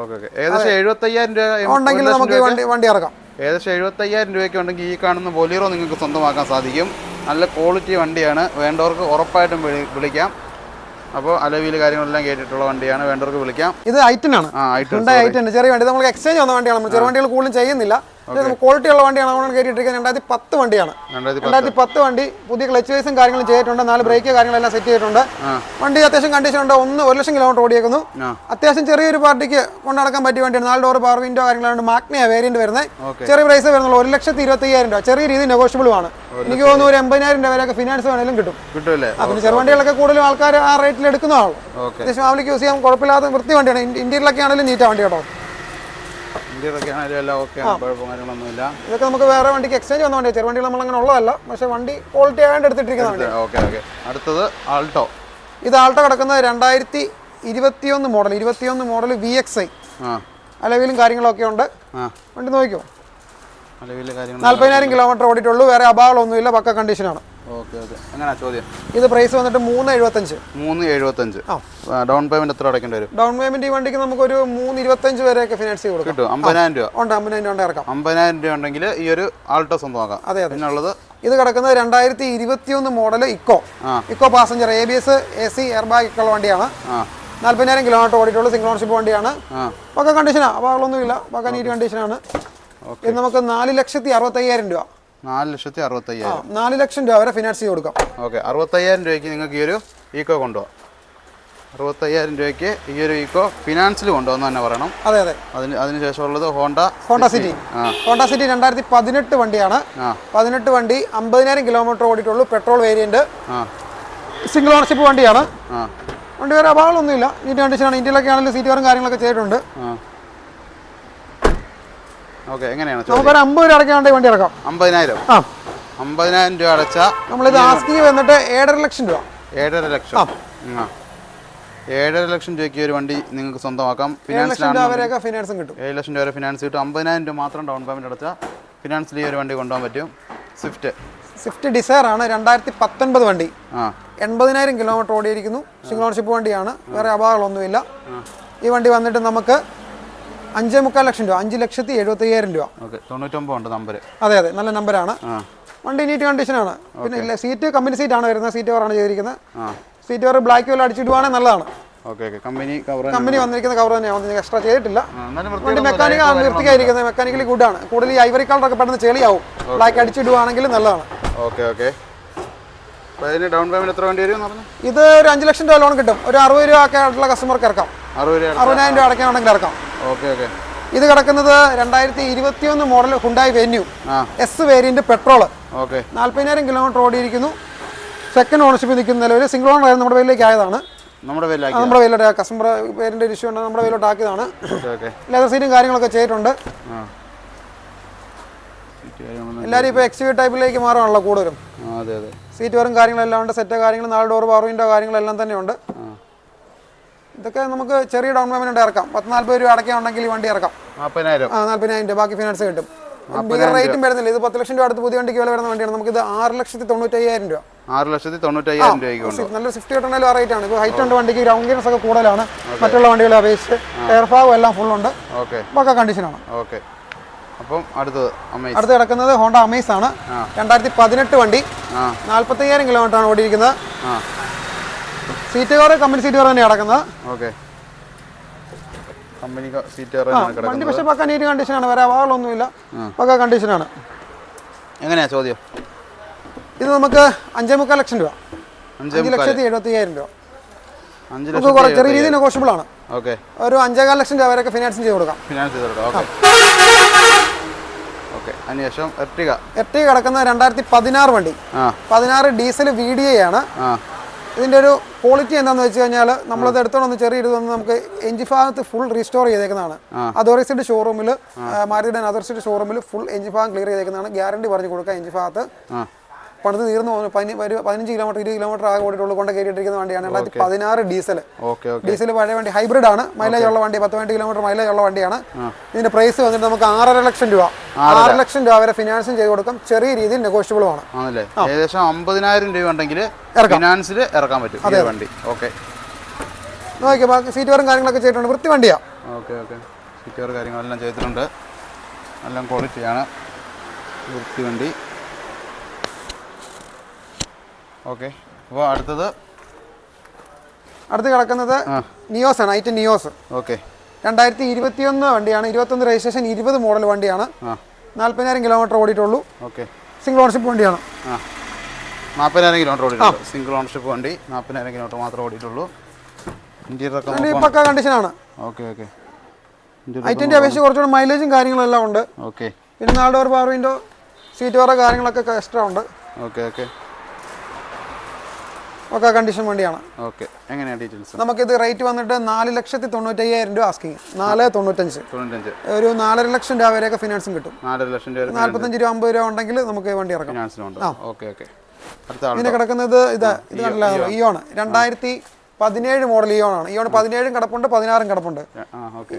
ഏകദേശം എഴുപത്തയ്യായിരം രൂപ ഉണ്ടെങ്കിൽ നമുക്ക് വണ്ടി വണ്ടി ഇറക്കാം. ഏകദേശം എഴുപത്തയ്യായിരം രൂപയ്ക്ക് ഉണ്ടെങ്കിൽ ഈ കാണുന്ന ബൊലീറോ നിങ്ങൾക്ക് സ്വന്തമാക്കാൻ സാധിക്കും. നല്ല ക്വാളിറ്റി വണ്ടിയാണ്. വേണ്ടവർക്ക് ഉറപ്പായിട്ടും വിളിക്കാം. അപ്പോൾ അലവിയിൽ കാര്യങ്ങളെല്ലാം കേട്ടിട്ടുള്ള വണ്ടിയാണ്. വേണ്ടവർക്ക് വിളിക്കാം. ഇത് ഐറ്റൻ ആണ്. ആ ഐറ്റൻ ഐറ്റൻ ചെറിയ വണ്ടി. നമുക്ക് എക്സ്ചേഞ്ച് വന്ന വണ്ടിയാണ്. നമ്മൾ ചെറിയ വണ്ടികൾ കൂടുതലും ചെയ്യുന്നില്ല. ക്വാളിറ്റി ഉള്ള വണ്ടിയാണ്. അതുകൊണ്ട് കയറിയിട്ടിരിക്കുന്നത് രണ്ടായിരത്തി പത്ത് വണ്ടിയാണ്. രണ്ടായിരത്തി പത്ത്. വണ്ടി പുതിയ ക്ലച്ച് വൈസും കാര്യങ്ങളും ചെയ്തിട്ടുണ്ട്. നാല് ബ്രേക്ക് കാര്യങ്ങളെല്ലാം സെറ്റ് ചെയ്തിട്ടുണ്ട്. വണ്ടി അത്യാവശ്യം കണ്ടീഷൻ ഉണ്ട്. ഒന്ന് ഒരു ലക്ഷം കിലോമീറ്റർ ഓടിയേക്കുന്നു. അത്യാവശ്യം ചെറിയൊരു പാർട്ടിക്ക് കൊണ്ടടക്കാൻ പറ്റിയ വണ്ടിയാണ്. നാല് ഡോർ പവർ വിൻഡോ കാര്യങ്ങളുണ്ട് മാഗ്നിയ വേരിയന്റ് വരുന്നത്. ചെറിയ പ്രൈസ് വരുന്നുള്ളൂ. ഒരു ലക്ഷത്തി ഇരുപത്തി അയ്യായിരം രൂപ. ചെറിയ രീതിയിൽ നെഗോഷ്യബിളും ആണ്. എനിക്ക് തോന്നുന്നു ഒരു എൺപതിനായിരം രൂപ വരെയൊക്കെ ഫിനാൻസ് വേണമെങ്കിലും കിട്ടും. കിട്ടുമല്ലേ? ആ, പിന്നെ ചെറുവണ്ടികളൊക്കെ കൂടുതലും ആൾക്കാർ ആ റേറ്റിൽ എടുക്കുന്നതാണ്. അത്യാവശ്യം ഫാമിലിക്ക് യൂസ് ചെയ്യാൻ കുഴപ്പമില്ലാത്ത വൃത്തി വണ്ടിയാണ്. ഇന്ത്യയിലൊക്കെ ആണെങ്കിലും നീറ്റാ വണ്ടി കേട്ടോ. ഇന്ത്യയിലൊക്കെ ആണെങ്കിലും എല്ലാം ഓക്കെ കുഴപ്പം കാര്യങ്ങളൊന്നുമില്ല. ഇതൊക്കെ നമുക്ക് വേറെ വണ്ടിക്ക് എക്സ്ചേഞ്ച് വന്ന വണ്ടിയാണ് ചെറുവണ്ടികൾ നമ്മൾ അങ്ങനെ ഉള്ളതല്ല പക്ഷേ വണ്ടി ക്വാളിറ്റി ആയതുകൊണ്ട് എടുത്തിട്ടിരിക്കുന്ന വണ്ടി ഓക്കെ ഓക്കെ. അടുത്തത് ആൾട്ടോ. ഇത് ആൾട്ടോ കിടക്കുന്നത് രണ്ടായിരത്തി ഇരുപത്തിയൊന്ന് മോഡൽ ഇരുപത്തിയൊന്ന് മോഡൽ വി എക്സ് ഐ അലവിലും കാര്യങ്ങളൊക്കെ ഉണ്ട്. വണ്ടി നോക്കിയോ നാല്പതിനായിരം കിലോമീറ്റർ ഓടിയിട്ടുള്ളൂ വേറെ അപാകങ്ങളൊന്നുമില്ല പക്ക കണ്ടീഷനാണ് ഓക്കെ ഓക്കെ. എങ്ങനെയാ ചോദ്യം? ഇത് പ്രൈസ് വന്നിട്ട് മൂന്ന് എഴുപത്തഞ്ച് മൂന്ന് എഴുപത്തഞ്ച്. ഡൗൺ പേയ്മെന്റ് എത്ര അടയ്ക്കേണ്ടി വരും? ഡൗൺ പേയ്മെന്റ് ഈ വണ്ടിക്ക് നമുക്കൊരു മൂന്ന് ഇരുപത്തഞ്ച് വരെയൊക്കെ ഫിനാൻസ് ചെയ്ത് കൊടുക്കാം. കിട്ടും. അമ്പതിനായിരം രൂപ. ഉണ്ട് അമ്പതിനായിരം രൂപ ഇറക്കാം. അമ്പതിനായിരം രൂപ ഉണ്ടെങ്കിൽ ഈ ഒരു ആൾട്ടോ സ്വന്തമാക്കാം അതെ അതെ. ഉള്ളത് ഇത് കിടക്കുന്നത് രണ്ടായിരത്തി ഇരുപത്തിയൊന്ന് model Eeco Eeco passenger A B S A C air bag ഒക്കെ ഉള്ള വണ്ടിയാണ്. നാല്പതിനായിരം കിലോമീറ്റർ ഓടിയിട്ടുള്ള സിംഗിൾ ഓണർഷിപ്പ് വണ്ടിയാണ്. ഒക്കെ പക്ക കണ്ടീഷനാണ് അപകടമൊന്നുമില്ല പക്ക നീറ്റ് കണ്ടീഷനാണ് ഓക്കെ. ഇത് നമുക്ക് നാല് ലക്ഷത്തി അറുപത്തയ്യായിരം രൂപ. നാല് ലക്ഷത്തി അറുപത്തയ്യായിരം. നാല് ലക്ഷം രൂപ വരെ ഫിനാൻസ് ചെയ്ത് കൊടുക്കാം. ഓക്കെ അറുപത്തയ്യായിരം രൂപയ്ക്ക് നിങ്ങൾക്ക് ഈ ഒരു ഈക്കോ കൊണ്ടുപോകാം. അറുപത്തയ്യായിരം രൂപയ്ക്ക് ഈ ഒരു ഈക്കോ ഫിനാൻസിൽ കൊണ്ടുവന്ന് തന്നെ പറയണം. അതെ അതെ. അതിന് അതിന് ശേഷമുള്ളത് Honda Honda City. Honda City രണ്ടായിരത്തി പതിനെട്ട് വണ്ടിയാണ് പതിനെട്ട് വണ്ടി അമ്പതിനായിരം കിലോമീറ്റർ ഓടിയിട്ടുള്ളൂ പെട്രോൾ വേരിയന്റ്. സിംഗിൾ ഓണർഷിപ്പ് വണ്ടിയാണ്. വണ്ടി വരെ അഭാവമൊന്നുമില്ല നീറ്റ് കണ്ടീഷനാണ് ഇന്ത്യയിലൊക്കെ ആണെങ്കിലും സീറ്റ് വരും കാര്യങ്ങളൊക്കെ ചെയ്തിട്ടുണ്ട്. ഓക്കെ എങ്ങനെയാണ് നമുക്കൊരു അമ്പത് രൂപ അടയ്ക്കാൻ വണ്ടി ഇറക്കാം. അമ്പതിനായിരം? ആ. അമ്പതിനായിരം രൂപ അടച്ചാൽ നമ്മളിത് ആസ്കിങ് വന്നിട്ട് ഏഴര ലക്ഷം രൂപ. ഏഴര ലക്ഷം. ആ. ഏഴര ലക്ഷം രൂപയ്ക്ക് ഒരു വണ്ടി നിങ്ങൾക്ക് സ്വന്തമാക്കാം. ഫിനാൻസിലാണ് ഫിനാൻസും കിട്ടും. ഏഴ് ലക്ഷം രൂപ വരെ ഫിനാൻസ് കിട്ടും. അമ്പതിനായിരം രൂപ മാത്രം ഡൗൺ പേയ്മെന്റ് അടച്ചാൽ ഫിനാൻസിൽ ഈ ഒരു വണ്ടി കൊണ്ടുപോകാൻ പറ്റും. സ്വിഫ്റ്റ് സ്വിഫ്റ്റ് ഡിസയർ ആണ് രണ്ടായിരത്തി പത്തൊൻപത് വണ്ടി എൺപതിനായിരം കിലോമീറ്റർ ഓടിയിരിക്കുന്നു. സിംഗിൾ ഓണർഷിപ്പ് വണ്ടിയാണ്. വേറെ അപകടങ്ങളൊന്നുമില്ല ഈ വണ്ടി വന്നിട്ട് നമുക്ക് അഞ്ചേ മുക്കാൽ ലക്ഷം രൂപ അഞ്ച് ലക്ഷത്തി എഴുപത്തി അയ്യായിരം രൂപ. ഓക്കെ തൊണ്ണൂറ്റൊമ്പത് ഉണ്ട് നമ്പർ അതെ അതെ നല്ല നമ്പറാണ് ആണ് വണ്ടി നീറ്റ് കണ്ടീഷനാണ് പിന്നെ ഇല്ല സീറ്റ് കമ്പനി സീറ്റ് ആണ് വരുന്നത്. സീറ്റ് കവറാണ് ചെയ്തിരിക്കുന്നത്. സീറ്റ് കവർ ബ്ലാക്ക് വല്ല അടിച്ചിടുവാണെങ്കിൽ നല്ലതാണ്. കമ്പനി കമ്പനി വന്നിരിക്കുന്ന കവർ തന്നെയാണ്. എക്സ്ട്രാ ചെയ്തിട്ടില്ല. വണ്ടി മെക്കാനിക്കൽ മെക്കാനിക് വൃത്തിയായിരിക്കുന്നത് മെക്കാനിക്കലി ഗുഡാണ് കൂടുതൽ ഈ ഐവറി കളർ ഒക്കെ പെട്ടെന്ന് ചെളിയാവും. ബ്ലാക്ക് അടിച്ചിടുവാണെങ്കിൽ നല്ലതാണ്. Okay okay. അപ്പോൾ ഡൗൺ എത്ര വേണ്ടി വരും ഇത് ഒരു അഞ്ച് ലക്ഷം രൂപ ലോൺ കിട്ടും. ഒരു അറുപത് രൂപ ഒക്കെ ആയിട്ടുള്ള കസ്റ്റമർക്ക് ഇറക്കാം. അറുപതിനായിരം രൂപ അടയ്ക്കാണെങ്കിൽ അടക്കാം. Okay okay. ഇത് കിടക്കുന്നത് രണ്ടായിരത്തി ഇരുപത്തി ഒന്ന് model Hyundai Venue. S variant petrol okay. നാല്പതിനായിരം കിലോമീറ്റർ ഓടിയിരിക്കുന്നു. സെക്കൻഡ് ഓണർഷിപ്പ് നിൽക്കുന്ന നിലവിൽ സിംഗിൾ ഓണർ ആയിരുന്നു നമ്മുടെ പേരിലേക്ക് ആയതാണ്. നമ്മുടെ നമ്മുടെ പേരിലോട്ട് കസ്റ്റമർ പേരിന്റെ ഒരു ഇഷ്യൂ ഉണ്ട് നമ്മുടെ പേരിലോട്ട് ആക്കിയതാണ്. ലെതർ സീറ്റും കാര്യങ്ങളൊക്കെ ചെയ്തിട്ടുണ്ട്. എല്ലാവരും ഇപ്പോൾ എക്സ് വി ടൈപ്പിലേക്ക് മാറുകയാണല്ലോ കൂടുതലും. സീറ്റ് വരും കാര്യങ്ങളെല്ലാം ഉണ്ട്. സെറ്റ് കാര്യങ്ങളും നാല് ഡോർ പവറിന്റെ കാര്യങ്ങളെല്ലാം തന്നെ ഉണ്ട് ആ. ഇതൊക്കെ നമുക്ക് ചെറിയ ഡൗൺ പേയ്മെന്റ് ഇറക്കാം. പത്ത് നാല്പത് രൂപ അടയ്ക്കുകയാണെങ്കിൽ ഈ വണ്ടി ഇറക്കാം. നാൽപ്പതിനായിരം ആ നാൽപ്പതിനായിരം രൂപ. ബാക്കി ഫിനാൻസ് കിട്ടും. ഭീകര റേറ്റും വരുന്നില്ല. ഇത് പത്ത് ലക്ഷം രൂപ അടുത്ത് പുതിയ വണ്ടിക്ക് വില വരുന്ന വണ്ടിയാണ്. നമുക്ക് ഇത് ആറ് ലക്ഷത്തി തൊണ്ണൂറ്റയ്യായിരം രൂപ. ആറ് ലക്ഷത്തി തൊണ്ണൂറ്റയ്യായിരം കൊണ്ട് നല്ല സ്വിഫ്റ്റ് കിട്ടണമെങ്കിലും ആ റേറ്റ് ആണ്. ഇപ്പോൾ ഹൈറ്റ് ഉണ്ട് വണ്ടിക്ക് ഗ്രൗണ്ട് ക്ലിയറൻസ് ഒക്കെ കൂടുതലാണ്. മറ്റുള്ള വണ്ടികളെ അപേക്ഷിച്ച് എയർ ഫാഗും എല്ലാം ഫുൾ ഉണ്ട്. ഓക്കെ. പക്ക കണ്ടീഷനാണ് ഓക്കെ. അപ്പം അടുത്തത് അമ്മേസ് അടുത്ത് കിടക്കുന്നത് ഹോണ്ട അമേസ് ആണ്. രണ്ടായിരത്തി പതിനെട്ട് വണ്ടി നാൽപ്പത്തയ്യായിരം കിലോമീറ്റർ ആണ് ഓടിയിരിക്കുന്നത്. Seat cover company seat cover തന്നെയാണ് കിടക്കുന്നത്. ഓക്കെ. കമ്പനി സീറ്റ് കവർ വണ്ടി പക്ഷേ പക്ക നീറ്റ് കണ്ടീഷനാണ് വേറെ അപാകങ്ങളൊന്നുമില്ല ആ. പക്ക കണ്ടീഷനാണ് എങ്ങനെയാ ചോദ്യം? ഇത് നമുക്ക് അഞ്ചേ മുക്കാൽ ലക്ഷം രൂപ. അഞ്ചേ ലക്ഷത്തി എഴുപത്തി അയ്യായിരം രൂപ നമുക്ക് കുറച്ച് ചെറിയ രീതിയിൽ നെഗോഷ്യബിൾ ആണ്. ഓക്കെ. ഒരു അഞ്ചേകാൽ ലക്ഷം രൂപ വരെയൊക്കെ ഫിനാൻസിങ് ചെയ്ത് കൊടുക്കാം. ഫിനാൻസ് ചെയ്ത് കൊടുക്കാം. ഓക്കെ. ഓക്കെ. അതിനുശേഷം എർട്ടിക എർട്ടി കിടക്കുന്ന രണ്ടായിരത്തി പതിനാറ് വണ്ടി. പതിനാറ് ഡീസൽ വി ഡി എ ആണ്. ഇതിന്റെ ഒരു ക്വാളിറ്റി എന്താണെന്ന് വെച്ച് കഴിഞ്ഞാൽ നമ്മളത് എടുത്തോണ്ട് ചെറിയ ഇത് വന്ന് നമുക്ക് എഞ്ചിൻ ഭാഗത്ത് ഫുൾ റീസ്റ്റോർ ചെയ്തേക്കുന്നതാണ്. അതോറിസിന്റെ ഷോറൂമിൽ മാരുതിയുടെ അതോറിസിന്റെ ഷോറൂമിൽ ഫുൾ എഞ്ചിൻ ഭാഗം ക്ലിയർ ചെയ്തേക്കുന്നതാണ്. ഗ്യാരണ്ടി പറഞ്ഞു കൊടുക്കുക എഞ്ചിൻ ഭാഗത്ത് പണിത് തീർന്നു പോകുന്നു. പതിനഞ്ച് കിലോമീറ്റർ ഇരുപത് കിലോമീറ്റർ ആകെ ഓടിയിട്ടുള്ളൂ കൊണ്ട് കയറിയിട്ടിരിക്കുന്ന വണ്ടിയാണ്. രണ്ടായിരത്തി പതിനാറ് ഡീസൽ ഡീസൽ പഴയ വണ്ടി ഹൈബ്രിഡ് ആണ്. മൈലേജ് ഉള്ള വണ്ടി പത്ത് പതിനെട്ട് കിലോമീറ്റർ മൈലേജ് ഉള്ള വണ്ടിയാണ്. ഇതിന്റെ പ്രൈസ് വന്നിട്ട് നമുക്ക് ആറര ലക്ഷം രൂപ. ആറ് ലക്ഷം രൂപ വരെ ഫിനാൻസും ചെയ്ത് കൊടുക്കും. ചെറിയ രീതിയിൽ നെഗോഷ്യബിളും ആണ്. ഏകദേശം അമ്പതിനായിരം രൂപ ഉണ്ടെങ്കിൽ ഫിനാൻസിൽ ഇറക്കാൻ പറ്റും ഈ വണ്ടി. ഓക്കെ. നോക്കിയാൽ ബാക്കി സീറ്റ് വരും കാര്യങ്ങളൊക്കെ ചെയ്തിട്ടുണ്ട്. വൃത്തി വണ്ടിയാ. Okay okay. സ്റ്റിക്കർ കാര്യങ്ങളെല്ലാം ചെയ്തിട്ടുണ്ട്. നല്ല ക്വാളിറ്റിയാണ് വൃത്തി വണ്ടി. ഓക്കെ. അപ്പോൾ അടുത്തത്? അടുത്ത് കിടക്കുന്നത് നിയോസ് ആണ് ഐറ്റം നിയോസ്. ഓക്കെ. രണ്ടായിരത്തി ഇരുപത്തിയൊന്ന് വണ്ടിയാണ് ഇരുപത്തൊന്ന് രജിസ്ട്രേഷൻ ഇരുപത് മോഡൽ വണ്ടിയാണ്. നാല്പതിനായിരം കിലോമീറ്റർ ഓടിയിട്ടുള്ളൂ. ഓക്കെ. സിംഗിൾ ഓണർഷിപ്പ് വണ്ടിയാണ്. നാൽപ്പതിനായിരം കിലോമീറ്റർ ഓടി സിംഗിൾ ഓണർഷിപ്പ് വണ്ടി നാൽപ്പതിനായിരം കിലോമീറ്റർ മാത്രമേ ഓടിയിട്ടുള്ളൂ. പക്ക കണ്ടീഷനാണ് ഓക്കെ ഓക്കെ. ഐറ്റിന്റെ അപേക്ഷിച്ച് കുറച്ചുകൂടെ മൈലേജും കാര്യങ്ങളും എല്ലാം ഉണ്ട്. ഓക്കെ. പിന്നെ നാല് ഡോർ പവർ വിൻഡോ സീറ്റ് വേറെ കാര്യങ്ങളൊക്കെ എക്സ്ട്രാ ഉണ്ട്. Okay okay. ഒക്കെ കണ്ടീഷൻ വണ്ടിയാണ്. ഓക്കെ എങ്ങനെയാണ് ഡീറ്റെയിൽസ് നമുക്ക് നമുക്കിത് റേറ്റ് വന്നിട്ട് നാല് ലക്ഷത്തി തൊണ്ണൂറ്റയ്യായിരം രൂപ ആസ്കിങ് നാല് തൊണ്ണൂറ്റഞ്ച്. തൊണ്ണൂറ്റഞ്ച്. ഒരു നാലര ലക്ഷം രൂപ വരെയൊക്കെ ഫിനാൻസും കിട്ടും. നാലര ലക്ഷം രൂപ നാല്പത്തഞ്ച് രൂപ അമ്പത് രൂപ ഉണ്ടെങ്കിൽ നമുക്ക് വണ്ടി ഇറക്കാം. ആ. ഓക്കെ ഓക്കെ ഇതിന് കിടക്കുന്നത് ഇതാ ഇത് കണ്ടില്ല? ഇയോൺ രണ്ടായിരത്തി പതിനേഴ് മോഡൽ ഇയോൺ ആണ് ഇയോൺ പതിനേഴും കിടപ്പുണ്ട് പതിനാറും കിടപ്പുണ്ട്.